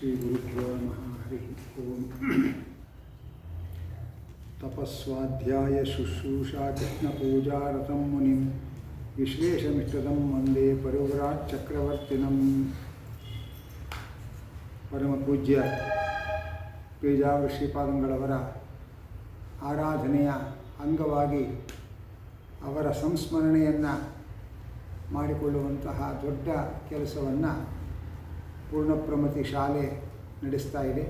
ಶ್ರೀಗುರುಭ್ಯೋ ನಮಃ ಹರಿ ಓಂ ತಪಸ್ವಾಧ್ಯಾಯ ಶುಶ್ರೂಷಾ ಕೃಷ್ಣಪೂಜಾರಥಂ ಮುನಿಂ ವಿಶ್ಲೇಷಮಿಷ್ಟದಂ ವಂದೇ ಪರವ್ರಾಟ್ ಚಕ್ರವರ್ತಿನಂ ಪರಮಪೂಜ್ಯ ಪೇಜಾವ ಶ್ರೀಪಾದಂಗಳವರ ಆರಾಧನೆಯ ಅಂಗವಾಗಿ ಅವರ ಸಂಸ್ಮರಣೆಯನ್ನು ಮಾಡಿಕೊಳ್ಳುವಂತಹ ದೊಡ್ಡ ಕೆಲಸವನ್ನು ಪೂರ್ಣಪ್ರಮತಿ ಶಾಲೆ ನಡೆಸ್ತಾ ಇದೆ.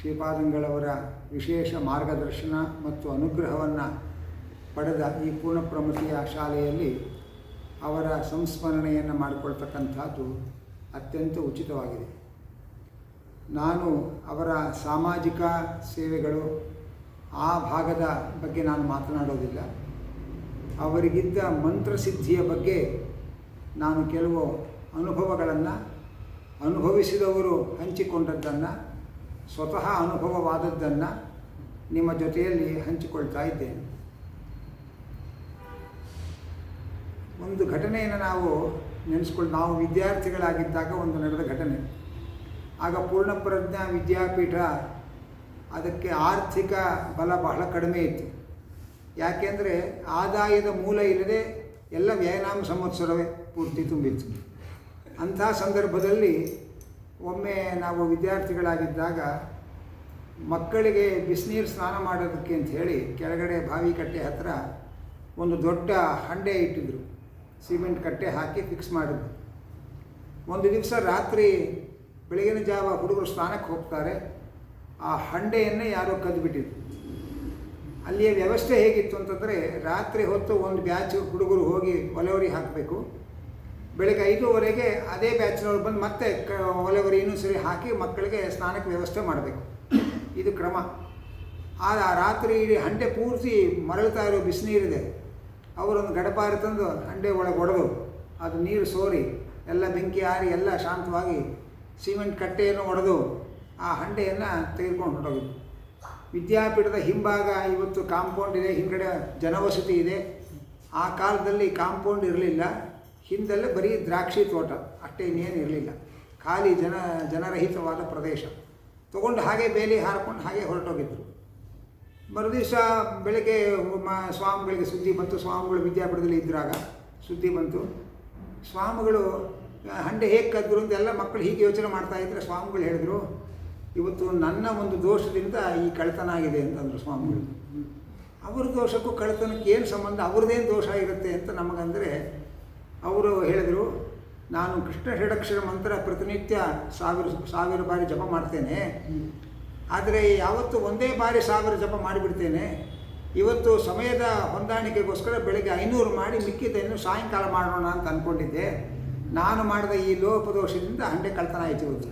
ಶ್ರೀಪಾದಂಗಳವರ ವಿಶೇಷ ಮಾರ್ಗದರ್ಶನ ಮತ್ತು ಅನುಗ್ರಹವನ್ನು ಪಡೆದ ಈ ಪೂರ್ಣಪ್ರಮತಿಯ ಶಾಲೆಯಲ್ಲಿ ಅವರ ಸಂಸ್ಮರಣೆಯನ್ನು ಮಾಡಿಕೊಳ್ತಕ್ಕಂಥದ್ದು ಅತ್ಯಂತ ಉಚಿತವಾಗಿದೆ. ನಾನು ಅವರ ಸಾಮಾಜಿಕ ಸೇವೆಗಳು ಆ ಭಾಗದ ಬಗ್ಗೆ ನಾನು ಮಾತನಾಡೋದಿಲ್ಲ. ಅವರಿಗಿದ್ದ ಮಂತ್ರಸಿದ್ಧಿಯ ಬಗ್ಗೆ ನಾನು ಕೆಲವು ಅನುಭವಗಳನ್ನು ಅನುಭವಿಸಿದವರು ಹಂಚಿಕೊಂಡದ್ದನ್ನು, ಸ್ವತಃ ಅನುಭವವಾದದ್ದನ್ನು ನಿಮ್ಮ ಜೊತೆಯಲ್ಲಿ ಹಂಚಿಕೊಳ್ತಾ ಇದ್ದೇನೆ. ಒಂದು ಘಟನೆಯನ್ನು ನಾವು ನೆನೆಸ್ಕೊಂಡು ನಾವು ವಿದ್ಯಾರ್ಥಿಗಳಾಗಿದ್ದಾಗ ಒಂದು ನಡೆದ ಘಟನೆ. ಆಗ ಪೂರ್ಣಪ್ರಜ್ಞಾ ವಿದ್ಯಾಪೀಠ ಅದಕ್ಕೆ ಆರ್ಥಿಕ ಬಲ ಬಹಳ ಕಡಿಮೆ ಇತ್ತು. ಯಾಕೆಂದರೆ ಆದಾಯದ ಮೂಲ ಇಲ್ಲದೆ ಎಲ್ಲ ವ್ಯಾಯಾಮ ಸಂವತ್ಸರವೇ ಪೂರ್ತಿ ತುಂಬಿತ್ತು. ಅಂಥ ಸಂದರ್ಭದಲ್ಲಿ ಒಮ್ಮೆ ನಾವು ವಿದ್ಯಾರ್ಥಿಗಳಾಗಿದ್ದಾಗ ಮಕ್ಕಳಿಗೆ ಬಿಸಿನೀರು ಸ್ನಾನ ಮಾಡೋದಕ್ಕೆ ಅಂತ ಹೇಳಿ ಕೆಳಗಡೆ ಬಾವಿ ಕಟ್ಟೆ ಹತ್ತಿರ ಒಂದು ದೊಡ್ಡ ಹಂಡೆ ಇಟ್ಟಿದ್ರು. ಸಿಮೆಂಟ್ ಕಟ್ಟೆ ಹಾಕಿ ಫಿಕ್ಸ್ ಮಾಡಿದ್ರು. ಒಂದು ದಿವಸ ರಾತ್ರಿ ಬೆಳಗಿನ ಜಾವ ಹುಡುಗರು ಸ್ನಾನಕ್ಕೆ ಹೋಗ್ತಾರೆ. ಆ ಹಂಡೆಯನ್ನೇ ಯಾರೋ ಕದ್ದುಬಿಟ್ಟಿದ್ರು ಅಲ್ಲಿಯ ವ್ಯವಸ್ಥೆ ಹೇಗಿತ್ತು ಅಂತಂದರೆ ರಾತ್ರಿ ಹೊತ್ತು ಒಂದು ಬ್ಯಾಚ್ ಹುಡುಗರು ಹೋಗಿ ಒಲೆವರಿ ಹಾಕಬೇಕು. ಬೆಳಗ್ಗೆ ಐದೂವರೆಗೆ ಅದೇ ಬ್ಯಾಚ್ನವ್ರು ಬಂದು ಮತ್ತೆ ಕ, ಒಲೆವರಿ ಸರಿ ಹಾಕಿ ಮಕ್ಕಳಿಗೆ ಸ್ನಾನಕ್ಕೆ ವ್ಯವಸ್ಥೆ ಮಾಡಬೇಕು. ಇದು ಕ್ರಮ. ಆ ರಾತ್ರಿ ಇಡೀ ಹಂಡೆ ಪೂರ್ತಿ ಮರಳುತ್ತಾ ಇರೋ ಬಿಸಿನೀರಿದೆ. ಅವರೊಂದು ಗಡಪಾರಿ ತಂದು ಹಂಡೆ ಒಳಗೆ ಒಡೆದು ಅದು ನೀರು ಸೋರಿ, ಎಲ್ಲ ಬೆಂಕಿ ಆರಿ, ಎಲ್ಲ ಶಾಂತವಾಗಿ ಸಿಮೆಂಟ್ ಕಟ್ಟೆಯನ್ನು ಒಡೆದು ಆ ಹಂಡೆಯನ್ನು ತೆಗೆದುಕೊಂಡು ಹೊರಟೋಗಿದ್ದು ವಿದ್ಯಾಪೀಠದ ಹಿಂಭಾಗ ಇವತ್ತು ಕಾಂಪೌಂಡ್ ಇದೆ, ಹಿಂದ್ಗಡೆ ಜನವಸತಿ ಇದೆ. ಆ ಕಾಲದಲ್ಲಿ ಕಾಂಪೌಂಡ್ ಇರಲಿಲ್ಲ. ಹಿಂದೆಲ್ಲ ಬರೀ ದ್ರಾಕ್ಷಿ ತೋಟ, ಅಷ್ಟೇ ಇನ್ನೇನು ಇರಲಿಲ್ಲ. ಖಾಲಿ ಜನ, ಜನರಹಿತವಾದ ಪ್ರದೇಶ. ತಗೊಂಡು ಹಾಗೆ ಬೇಲಿ ಹಾರ್ಕೊಂಡು ಹಾಗೆ ಹೊರಟೋಗಿದ್ರು. ಮರುದಿವಸ ಬೆಳಗ್ಗೆ ಸ್ವಾಮಿಗಳಿಗೆ ಸುದ್ದಿ ಬಂತು. ಸ್ವಾಮಿಗಳು ವಿದ್ಯಾಪೀಠದಲ್ಲಿ ಇದ್ದಾಗ ಸುದ್ದಿ ಬಂತು. ಸ್ವಾಮಿಗಳು, ಹಂಡೆ ಹೇಗೆ ಕದ್ರು ಅಂತ ಎಲ್ಲ ಮಕ್ಕಳು ಹೀಗೆ ಯೋಚನೆ ಮಾಡ್ತಾ ಇದ್ದರೆ ಸ್ವಾಮಿಗಳು ಹೇಳಿದ್ರು, ಇವತ್ತು ನನ್ನ ಒಂದು ದೋಷದಿಂದ ಈ ಕಳ್ತನ ಆಗಿದೆ ಅಂತಂದರು ಸ್ವಾಮಿಗಳು. ಅವ್ರ ದೋಷಕ್ಕೂ ಕಳ್ತನಕ್ಕೆ ಏನು ಸಂಬಂಧ? ಅವ್ರದ್ದೇನು ದೋಷ ಇರುತ್ತೆ ಅಂತ ನಮಗಂದರೆ ಅವರು ಹೇಳಿದರು, ನಾನು ಕೃಷ್ಣ ಷಡಕ್ಷರ ಮಂತ್ರ ಪ್ರತಿನಿತ್ಯ ಸಾವಿರ ಸಾವಿರ ಬಾರಿ ಜಪ ಮಾಡ್ತೇನೆ. ಆದರೆ ಯಾವತ್ತು ಒಂದೇ ಬಾರಿ ಸಾವಿರ ಜಪ ಮಾಡಿಬಿಡ್ತೇನೆ. ಇವತ್ತು ಸಮಯದ ಹೊಂದಾಣಿಕೆಗೋಸ್ಕರ ಬೆಳಗ್ಗೆ ಐನೂರು ಮಾಡಿ ಮಿಕ್ಕಿದ್ದನ್ನು ಸಾಯಂಕಾಲ ಮಾಡೋಣ ಅಂತ ಅಂದ್ಕೊಂಡಿದ್ದೆ ನಾನು ಮಾಡಿದ ಈ ಲೋಪದೋಷದಿಂದ ಹಂಡೆ ಕಳ್ತನ ಆಯಿತು ಇವತ್ತು.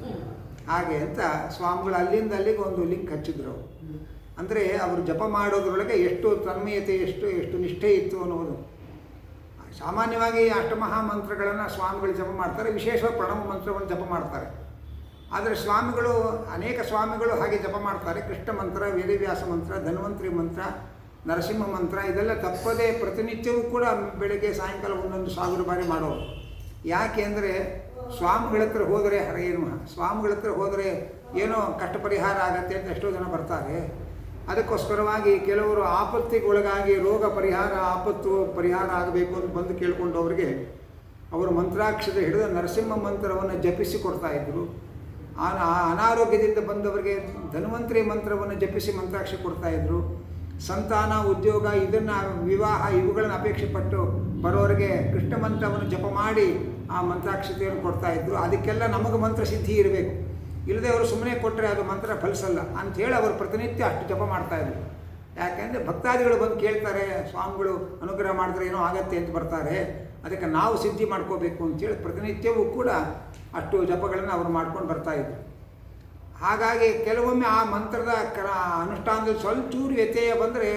ಹಾಗೆ ಅಂತ ಸ್ವಾಮಿಗಳು ಅಲ್ಲಿಂದ ಅಲ್ಲಿಗೆ ಒಂದು ಲಿಂಕ್ ಹಚ್ಚಿದ್ರು ಅಂದರೆ ಅವರು ಜಪ ಮಾಡೋದ್ರೊಳಗೆ ಎಷ್ಟು ತನ್ಮಯತೆ, ಎಷ್ಟು ಎಷ್ಟು ನಿಷ್ಠೆ ಇತ್ತು ಅನ್ನೋದು. ಸಾಮಾನ್ಯವಾಗಿ ಅಷ್ಟಮಹಾ ಮಂತ್ರಗಳನ್ನು ಸ್ವಾಮಿಗಳು ಜಪ ಮಾಡ್ತಾರೆ, ವಿಶೇಷವಾಗಿ ಪ್ರಣವ ಮಂತ್ರವನ್ನು ಜಪ ಮಾಡ್ತಾರೆ. ಆದರೆ ಸ್ವಾಮಿಗಳು, ಅನೇಕ ಸ್ವಾಮಿಗಳು ಹಾಗೆ ಜಪ ಮಾಡ್ತಾರೆ. ಕೃಷ್ಣ ಮಂತ್ರ, ವೇದವ್ಯಾಸ ಮಂತ್ರ, ಧನ್ವಂತರಿ ಮಂತ್ರ, ನರಸಿಂಹ ಮಂತ್ರ, ಇದೆಲ್ಲ ತಪ್ಪದೇ ಪ್ರತಿನಿತ್ಯವೂ ಕೂಡ ಬೆಳಗ್ಗೆ ಸಾಯಂಕಾಲ ಒಂದೊಂದು ಸಾವಿರ ಬಾರಿ ಮಾಡೋರು. ಯಾಕೆ ಅಂದರೆ ಸ್ವಾಮಿಗಳ ಹತ್ರ ಹೋದರೆ ಹರೇ ಸ್ವಾಮಿಗಳ ಹತ್ರ ಹೋದರೆ ಏನೋ ಕಷ್ಟ ಪರಿಹಾರ ಆಗತ್ತೆ ಅಂತ ಎಷ್ಟೋ ಜನ ಬರ್ತಾರೆ. ಅದಕ್ಕೋಸ್ಕರವಾಗಿ ಕೆಲವರು ಆಪತ್ತಿಗೆ ಒಳಗಾಗಿ ರೋಗ ಪರಿಹಾರ, ಆಪತ್ತು ಪರಿಹಾರ ಆಗಬೇಕು ಅಂತ ಬಂದು ಕೇಳ್ಕೊಂಡವ್ರಿಗೆ ಅವರು ಮಂತ್ರಾಕ್ಷರ ಹಿಡಿದ ನರಸಿಂಹ ಮಂತ್ರವನ್ನು ಜಪಿಸಿ ಕೊಡ್ತಾ ಇದ್ದರು ಆ ಅನಾರೋಗ್ಯದಿಂದ ಬಂದವರಿಗೆ ಧನ್ವಂತರಿ ಮಂತ್ರವನ್ನು ಜಪಿಸಿ ಮಂತ್ರಾಕ್ಷಿ ಕೊಡ್ತಾಯಿದ್ರು ಸಂತಾನ, ಉದ್ಯೋಗ, ಇದನ್ನು ವಿವಾಹ ಇವುಗಳನ್ನು ಅಪೇಕ್ಷೆ ಪಟ್ಟು ಬರೋರಿಗೆ ಕೃಷ್ಣ ಮಂತ್ರವನ್ನು ಜಪ ಮಾಡಿ ಆ ಮಂತ್ರಾಕ್ಷತೆಯನ್ನು ಕೊಡ್ತಾಯಿದ್ರು ಅದಕ್ಕೆಲ್ಲ ನಮಗೆ ಮಂತ್ರ ಸಿದ್ಧಿ ಇರಬೇಕು. ಇಲ್ಲದೆ ಅವರು ಸುಮ್ಮನೆ ಕೊಟ್ಟರೆ ಅದು ಮಂತ್ರ ಫಲಿಸಲ್ಲ ಅಂಥೇಳಿ ಅವರು ಪ್ರತಿನಿತ್ಯ ಅಷ್ಟು ಜಪ ಮಾಡ್ತಾಯಿದ್ರು ಯಾಕೆಂದರೆ ಭಕ್ತಾದಿಗಳು ಬಂದು ಕೇಳ್ತಾರೆ, ಸ್ವಾಮಿಗಳು ಅನುಗ್ರಹ ಮಾಡಿದ್ರೆ ಏನೋ ಆಗತ್ತೆ ಅಂತ ಬರ್ತಾರೆ, ಅದಕ್ಕೆ ನಾವು ಸಿದ್ಧಿ ಮಾಡ್ಕೋಬೇಕು ಅಂತೇಳಿ ಪ್ರತಿನಿತ್ಯವೂ ಕೂಡ ಅಷ್ಟು ಜಪಗಳನ್ನು ಅವರು ಮಾಡ್ಕೊಂಡು ಬರ್ತಾ ಬರ್ತಾಯಿದ್ರು ಹಾಗಾಗಿ ಕೆಲವೊಮ್ಮೆ ಆ ಮಂತ್ರದ ಕ್ರ ಅನುಷ್ಠಾನದಲ್ಲಿ ಸ್ವಲ್ಪ ಚೂರು ವ್ಯತ್ಯಯ ಬಂದರೆ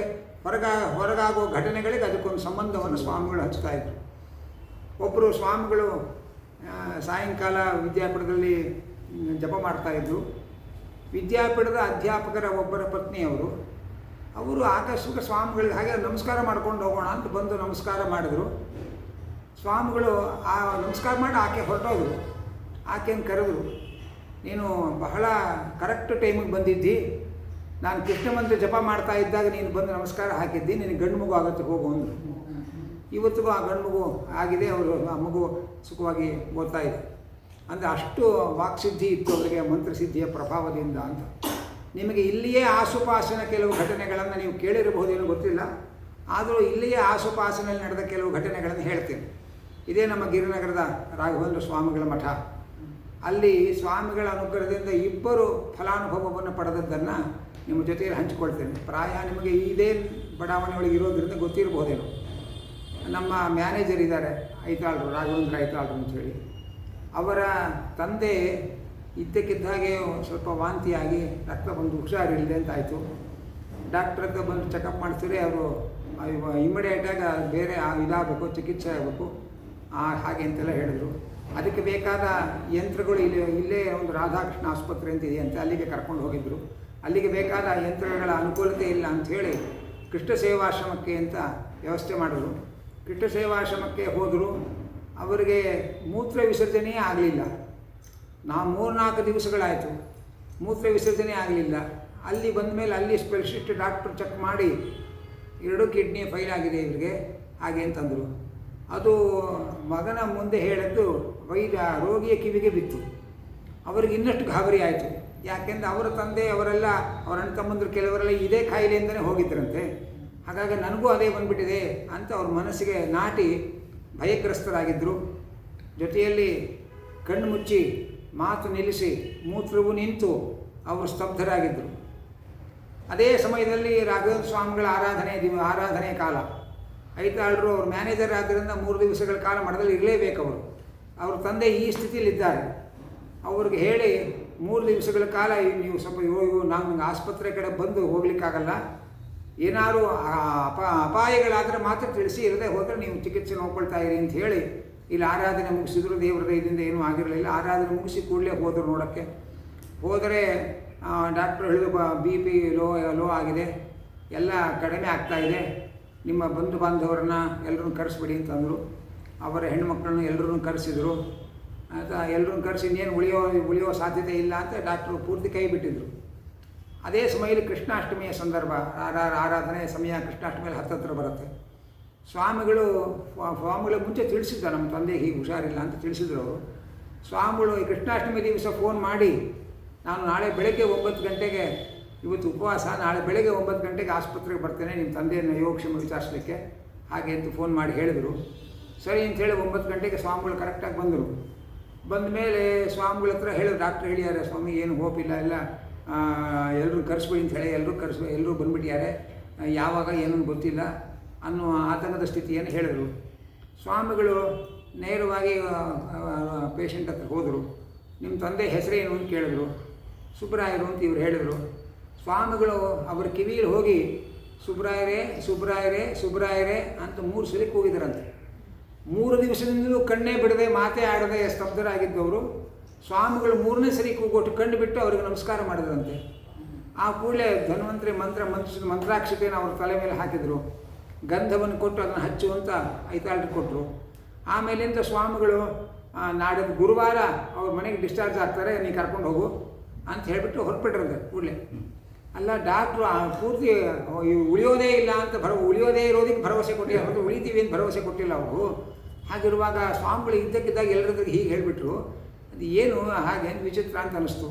ಹೊರಗ ಹೊರಗಾಗೋ ಘಟನೆಗಳಿಗೆ ಅದಕ್ಕೊಂದು ಸಂಬಂಧವನ್ನು ಸ್ವಾಮಿಗಳು ಹಚ್ತಾಯಿದ್ರು ಒಬ್ಬರು ಸ್ವಾಮಿಗಳು ಸಾಯಂಕಾಲ ವಿದ್ಯಾಪೀಠದಲ್ಲಿ ಜಪ ಮಾಡ್ತಾಯಿದ್ರು ವಿದ್ಯಾಪೀಠದ ಅಧ್ಯಾಪಕರ ಒಬ್ಬರ ಪತ್ನಿಯವರು ಅವರು ಆಕಸ್ಮಿಕ ಸ್ವಾಮಿಗಳಿಗೆ ಹಾಗೆ ನಮಸ್ಕಾರ ಮಾಡ್ಕೊಂಡು ಹೋಗೋಣ ಅಂತ ಬಂದು ನಮಸ್ಕಾರ ಮಾಡಿದ್ರು. ಸ್ವಾಮಿಗಳು ಆ ನಮಸ್ಕಾರ ಮಾಡಿ ಆಕೆ ಹೊರಟೋದ್ರು. ಆಕೆಯನ್ನು ಕರೆದ್ರು, ನೀನು ಬಹಳ ಕರೆಕ್ಟ್ ಟೈಮಿಗೆ ಬಂದಿದ್ದಿ. ನಾನು ಕೃಷ್ಣ ಮಂತ್ರ ಜಪ ಮಾಡ್ತಾ ಇದ್ದಾಗ ನೀನು ಬಂದು ನಮಸ್ಕಾರ ಹಾಕಿದ್ದಿ. ನಿನಗೆ ಗಂಡು ಮಗು ಆಗುತ್ತೆ, ಹೋಗು ಅಂದರು. ಇವತ್ತಿಗೂ ಆ ಗಂಡು ಮಗು ಆಗಿದೆ. ಅವರು ಆ ಮಗು ಸುಖವಾಗಿ ಓದ್ತಾ ಇದೆ. ಅಂದರೆ ಅಷ್ಟು ವಾಕ್ಸಿದ್ಧಿ ಇತ್ತು ಅವರಿಗೆ, ಮಂತ್ರಸಿದ್ಧಿಯ ಪ್ರಭಾವದಿಂದ ಅಂತ. ನಿಮಗೆ ಇಲ್ಲಿಯೇ ಆಸುಪಾಸಿನ ಕೆಲವು ಘಟನೆಗಳನ್ನು ನೀವು ಕೇಳಿರಬಹುದೇನೋ ಗೊತ್ತಿಲ್ಲ. ಆದರೂ ಇಲ್ಲಿಯೇ ಆಸುಪಾಸಿನಲ್ಲಿ ನಡೆದ ಕೆಲವು ಘಟನೆಗಳನ್ನು ಹೇಳ್ತೀನಿ. ಇದೇ ನಮ್ಮ ಗಿರಿನಗರದ ರಾಘವೇಂದ್ರ ಸ್ವಾಮಿಗಳ ಮಠ. ಅಲ್ಲಿ ಸ್ವಾಮಿಗಳ ಅನುಗ್ರಹದಿಂದ ಇಬ್ಬರು ಫಲಾನುಭವವನ್ನು ಪಡೆದದ್ದನ್ನು ನಿಮ್ಮ ಜೊತೆಯಲ್ಲಿ ಹಂಚಿಕೊಳ್ತೇನೆ. ಪ್ರಾಯ ನಿಮಗೆ ಇದೇ ಬಡಾವಣೆ ಒಳಗೆ ಇರೋದ್ರಿಂದ ಗೊತ್ತಿರಬಹುದೇನೋ. ನಮ್ಮ ಮ್ಯಾನೇಜರ್ ಇದ್ದಾರೆ, ಐತಾಳರು, ರಾಘವೇಂದ್ರ ಐತಾಳ್ರು ಅಂತೇಳಿ ಅವರ ತಂದೆ ಇದ್ದಕ್ಕಿದ್ದ ಹಾಗೆ ಸ್ವಲ್ಪ ವಾಂತಿಯಾಗಿ ರಕ್ತ ಬಂದು ಹುಷಾರಿಲ್ಲದೆ ಅಂತ ಆಯಿತು. ಡಾಕ್ಟ್ರ್ ಹತ್ರ ಬಂದು ಚೆಕಪ್ ಮಾಡಿಸಿದ್ರೆ ಅವರು ಇಮಿಡಿಯೇಟಾಗಿ ಬೇರೆ ಇದಾಗಬೇಕು, ಚಿಕಿತ್ಸೆ ಆಗಬೇಕು. ಹಾಗೆ ಅಂತೆಲ್ಲ ಹೇಳಿದರು. ಅದಕ್ಕೆ ಬೇಕಾದ ಯಂತ್ರಗಳು ಇಲ್ಲಿ, ಇಲ್ಲೇ ಒಂದು ರಾಧಾಕೃಷ್ಣ ಆಸ್ಪತ್ರೆ ಅಂತ ಇದೆಯಂತೆ ಅಲ್ಲಿಗೆ ಕರ್ಕೊಂಡು ಹೋಗಿದ್ದರು ಅಲ್ಲಿಗೆ ಬೇಕಾದ ಯಂತ್ರಗಳ ಅನುಕೂಲತೆ ಇಲ್ಲ ಅಂಥೇಳಿ ಕೃಷ್ಣ ಸೇವಾಶ್ರಮಕ್ಕೆ ಅಂತ ವ್ಯವಸ್ಥೆ ಮಾಡಿದ್ರು. ಕೃಷ್ಣ ಸೇವಾಶ್ರಮಕ್ಕೆ ಹೋದರು. ಅವರಿಗೆ ಮೂತ್ರ ವಿಸರ್ಜನೆಯೇ ಆಗಲಿಲ್ಲ. ನಾ ಮೂರ್ನಾಲ್ಕು ದಿವಸಗಳಾಯಿತು. ಮೂತ್ರ ವಿಸರ್ಜನೆ ಆಗಲಿಲ್ಲ. ಅಲ್ಲಿ ಬಂದ ಮೇಲೆ ಅಲ್ಲಿ ಸ್ಪೆಷಲಿಸ್ಟ್ ಡಾಕ್ಟ್ರು ಚೆಕ್ ಮಾಡಿ ಎರಡು ಕಿಡ್ನಿ ಫೈಲ್ ಆಗಿದೆ ಇವರಿಗೆ, ಹಾಗೆ ಅಂತಂದರು. ಅದು ಮಗನ ಮುಂದೆ ಹೇಳಿದ್ದು ವೈದ್ಯ ರೋಗಿಯ ಕಿವಿಗೆ ಬಿತ್ತು. ಅವರಿಗೆ ಇನ್ನಷ್ಟು ಗಾಬರಿ ಆಯಿತು. ಯಾಕೆಂದರೆ ಅವರ ತಂದೆ, ಅವರೆಲ್ಲ, ಅವರ ಅಣ್ಣ ತಮ್ಮಂದರು ಕೆಲವರೆಲ್ಲ ಇದೇ ಕಾಯಿಲೆಯಿಂದಲೇ ಹೋಗಿದ್ದರಂತೆ. ಹಾಗಾಗಿ ನನಗೂ ಅದೇ ಬಂದುಬಿಟ್ಟಿದೆ ಅಂತ ಅವ್ರ ಮನಸ್ಸಿಗೆ ನಾಟಿ ಭಯಗ್ರಸ್ತರಾಗಿದ್ದರು. ಜೊತೆಯಲ್ಲಿ ಕಣ್ಣು ಮುಚ್ಚಿ ಮಾತು ನಿಲ್ಲಿಸಿ ಮೂತ್ರವು ನಿಂತು ಅವರು ಸ್ತಬ್ಧರಾಗಿದ್ದರು. ಅದೇ ಸಮಯದಲ್ಲಿ ರಾಘವೇಂದ್ರ ಸ್ವಾಮಿಗಳ ಆರಾಧನೆ ದಿವ, ಆರಾಧನೆ ಕಾಲ. ಐತಾಳರು ಅವರು ಮ್ಯಾನೇಜರ್ ಆದ್ದರಿಂದ ಮೂರು ದಿವಸಗಳ ಕಾಲ ಮಠದಲ್ಲಿ ಇರಲೇಬೇಕು ಅವರು. ಅವ್ರ ತಂದೆ ಈ ಸ್ಥಿತಿಯಲ್ಲಿದ್ದಾರೆ. ಅವ್ರಿಗೆ ಹೇಳಿ ಮೂರು ದಿವಸಗಳ ಕಾಲ ನೀವು ಸ್ವಲ್ಪ ಇವು ನಾವು ಆಸ್ಪತ್ರೆ ಕಡೆ ಬಂದು ಹೋಗ್ಲಿಕ್ಕಾಗಲ್ಲ. ಏನಾದ್ರು ಅಪ, ಅಪಾಯಗಳಾದರೆ ಮಾತ್ರ ತಿಳಿಸಿ ಇರದೆ ಹೋದರೆ ನೀವು ಚಿಕಿತ್ಸೆ ನೋಡ್ಕೊಳ್ತಾ ಇರಿ ಅಂತ ಹೇಳಿ, ಇಲ್ಲಿ ಆರಾಧನೆ ಮುಗಿಸಿದ್ರು ದೇವ್ರ ದಯದಿಂದ ಏನೂ ಆಗಿರಲಿಲ್ಲ, ಆರಾಧನೆ ಮುಗಿಸಿ ಕೂಡಲೇ ಹೋದರು ನೋಡೋಕ್ಕೆ. ಹೋದರೆ ಡಾಕ್ಟ್ರು ಹೇಳಿದ್ರು, ಬಿ ಪಿ ಲೋ ಲೋ ಆಗಿದೆ, ಎಲ್ಲ ಕಡಿಮೆ ಆಗ್ತಾ ಇದೆ, ನಿಮ್ಮ ಬಂಧು ಬಾಂಧವರನ್ನ ಎಲ್ಲರನ್ನು ಕರೆಸ್ಬಿಡಿ ಅಂತಂದರು ಅವರ ಹೆಣ್ಮಕ್ಳನ್ನ ಎಲ್ಲರೂ ಕರೆಸಿದರು. ಆಯಿತಾ ಎಲ್ಲರನ್ನು ಕರೆಸಿ ಇನ್ನೇನು ಉಳಿಯೋ ಉಳಿಯೋ ಸಾಧ್ಯತೆ ಇಲ್ಲ ಅಂತ ಡಾಕ್ಟ್ರು ಪೂರ್ತಿ ಕೈ ಬಿಟ್ಟಿದ್ರು. ಅದೇ ಸಮಯದಲ್ಲಿ ಕೃಷ್ಣಾಷ್ಟಮಿಯ ಸಂದರ್ಭ, ಆರಾ, ಆರಾಧನೆ ಸಮಯ ಕೃಷ್ಣಾಷ್ಟಮಿಯಲ್ಲಿ ಹತ್ತತ್ರ ಬರುತ್ತೆ. ಸ್ವಾಮಿಗಳು ಸ್ವಾಮಿಗಳ ಮುಂಚೆ ತಿಳಿಸಿದ್ದ, ನಮ್ಮ ತಂದೆ ಹೀಗೆ ಹುಷಾರಿಲ್ಲ ಅಂತ ತಿಳಿಸಿದ್ರು. ಸ್ವಾಮಿಗಳು ಈ ಕೃಷ್ಣಾಷ್ಟಮಿ ದಿವಸ ಫೋನ್ ಮಾಡಿ, ನಾನು ನಾಳೆ ಬೆಳಗ್ಗೆ ಒಂಬತ್ತು ಗಂಟೆಗೆ, ಇವತ್ತು ಉಪವಾಸ, ನಾಳೆ ಬೆಳಗ್ಗೆ ಒಂಬತ್ತು ಗಂಟೆಗೆ ಆಸ್ಪತ್ರೆಗೆ ಬರ್ತೇನೆ, ನಿಮ್ಮ ತಂದೆಯನ್ನು ಯೋಗಕ್ಷೇಮ ವಿಚಾರಿಸಲಿಕ್ಕೆ. ಹಾಗೆ ಅಂತ ಫೋನ್ ಮಾಡಿ ಹೇಳಿದರು. ಸರಿ ಅಂತೇಳಿ ಒಂಬತ್ತು ಗಂಟೆಗೆ ಸ್ವಾಮಿಗಳು ಕರೆಕ್ಟಾಗಿ ಬಂದರು. ಬಂದ ಮೇಲೆ ಸ್ವಾಮಿಗಳ ಹತ್ರ ಹೇಳಿದ್ರು, ಡಾಕ್ಟ್ರ್ ಹೇಳಿದ್ದಾರೆ ಸ್ವಾಮಿ, ಏನು ಹೋಪ್ ಇಲ್ಲ, ಎಲ್ಲ ಎಲ್ಲರೂ ಕರೆಸ್ಬೋದು ಅಂತ ಹೇಳಿ ಎಲ್ಲರೂ ಕರೆಸ್ ಎಲ್ಲರೂ ಬಂದ್ಬಿಟ್ಟಿದ್ದಾರೆ ಯಾವಾಗ ಏನೂ ಗೊತ್ತಿಲ್ಲ ಅನ್ನೋ ಆತಂಕದ ಸ್ಥಿತಿಯನ್ನು ಹೇಳಿದರು. ಸ್ವಾಮಿಗಳು ನೇರವಾಗಿ ಪೇಷಂಟ್ ಹತ್ರ ಹೋದರು. ನಿಮ್ಮ ತಂದೆ ಹೆಸರೇನು ಅಂತ ಕೇಳಿದ್ರು. ಸುಬ್ರಾಯರು ಅಂತ ಇವ್ರು ಹೇಳಿದರು. ಸ್ವಾಮಿಗಳು ಅವರ ಕಿವಿಯಲ್ಲಿ ಹೋಗಿ, ಸುಬ್ರಾಯರೇ ಸುಬ್ರಾಯರೇ ಸುಬ್ರಾಯರೇ ಅಂತ ಮೂರು ಸಲ ಕೂಗಿದರಂತೆ. ಮೂರು ದಿವಸದಿಂದಲೂ ಕಣ್ಣೇ ಬಿಡದೆ, ಮಾತೇ ಆಡದೆ ಸ್ತಬ್ಧರಾಗಿದ್ದವರು. ಸ್ವಾಮಿಗಳು ಮೂರನೇ ಸರಿ ಕೂಗೊಟ್ಟು ಕಂಡುಬಿಟ್ಟು ಬಿಟ್ಟು ಅವರಿಗೆ ನಮಸ್ಕಾರ ಮಾಡಿದ್ರಂತೆ. ಆ ಕೂಡಲೇ ಧನ್ವಂತರಿ ಮಂತ್ರ ಮಂತ್ರ ಮಂತ್ರಾಕ್ಷತೆಯನ್ನು ಅವ್ರ ತಲೆ ಮೇಲೆ ಹಾಕಿದರು. ಗಂಧವನ್ನು ಕೊಟ್ಟು ಅದನ್ನು ಹಚ್ಚು ಅಂತ ಐತಾಳ್ರಿ ಕೊಟ್ಟರು ಆಮೇಲಿಂದ ಸ್ವಾಮಿಗಳು ನಾಡಿದ್ದು ಗುರುವಾರ ಅವ್ರ ಮನೆಗೆ ಡಿಸ್ಚಾರ್ಜ್ ಆಗ್ತಾರೆ, ನೀ ಕರ್ಕೊಂಡು ಹೋಗು ಅಂತ ಹೇಳಿಬಿಟ್ಟು ಹೊರಟ್ಬಿಟ್ರಂತೆ ಕೂಡಲೇ. ಅಲ್ಲ ಡಾಕ್ಟ್ರು ಆ, ಪೂರ್ತಿ ಉಳಿಯೋದೇ ಇಲ್ಲ ಅಂತ ಭರ, ಉಳಿಯೋದೇ ಇರೋದಕ್ಕೆ ಭರವಸೆ ಕೊಟ್ಟಿಲ್ಲ. ಹೊರತು ಉಳಿತೀವಿ ಅಂತ ಭರವಸೆ ಕೊಟ್ಟಿಲ್ಲ ಅವರು. ಹಾಗಿರುವಾಗ ಸ್ವಾಮಿಗಳು ಇದ್ದಕ್ಕಿದ್ದಾಗ ಎಲ್ಲರದ್ರಿಗೆ ಹೀಗೆ ಹೇಳಿಬಿಟ್ರು. ಅದು ಏನು, ಹಾಗೆ ವಿಚಿತ್ರ ಅಂತ ಅನ್ನಿಸ್ತು.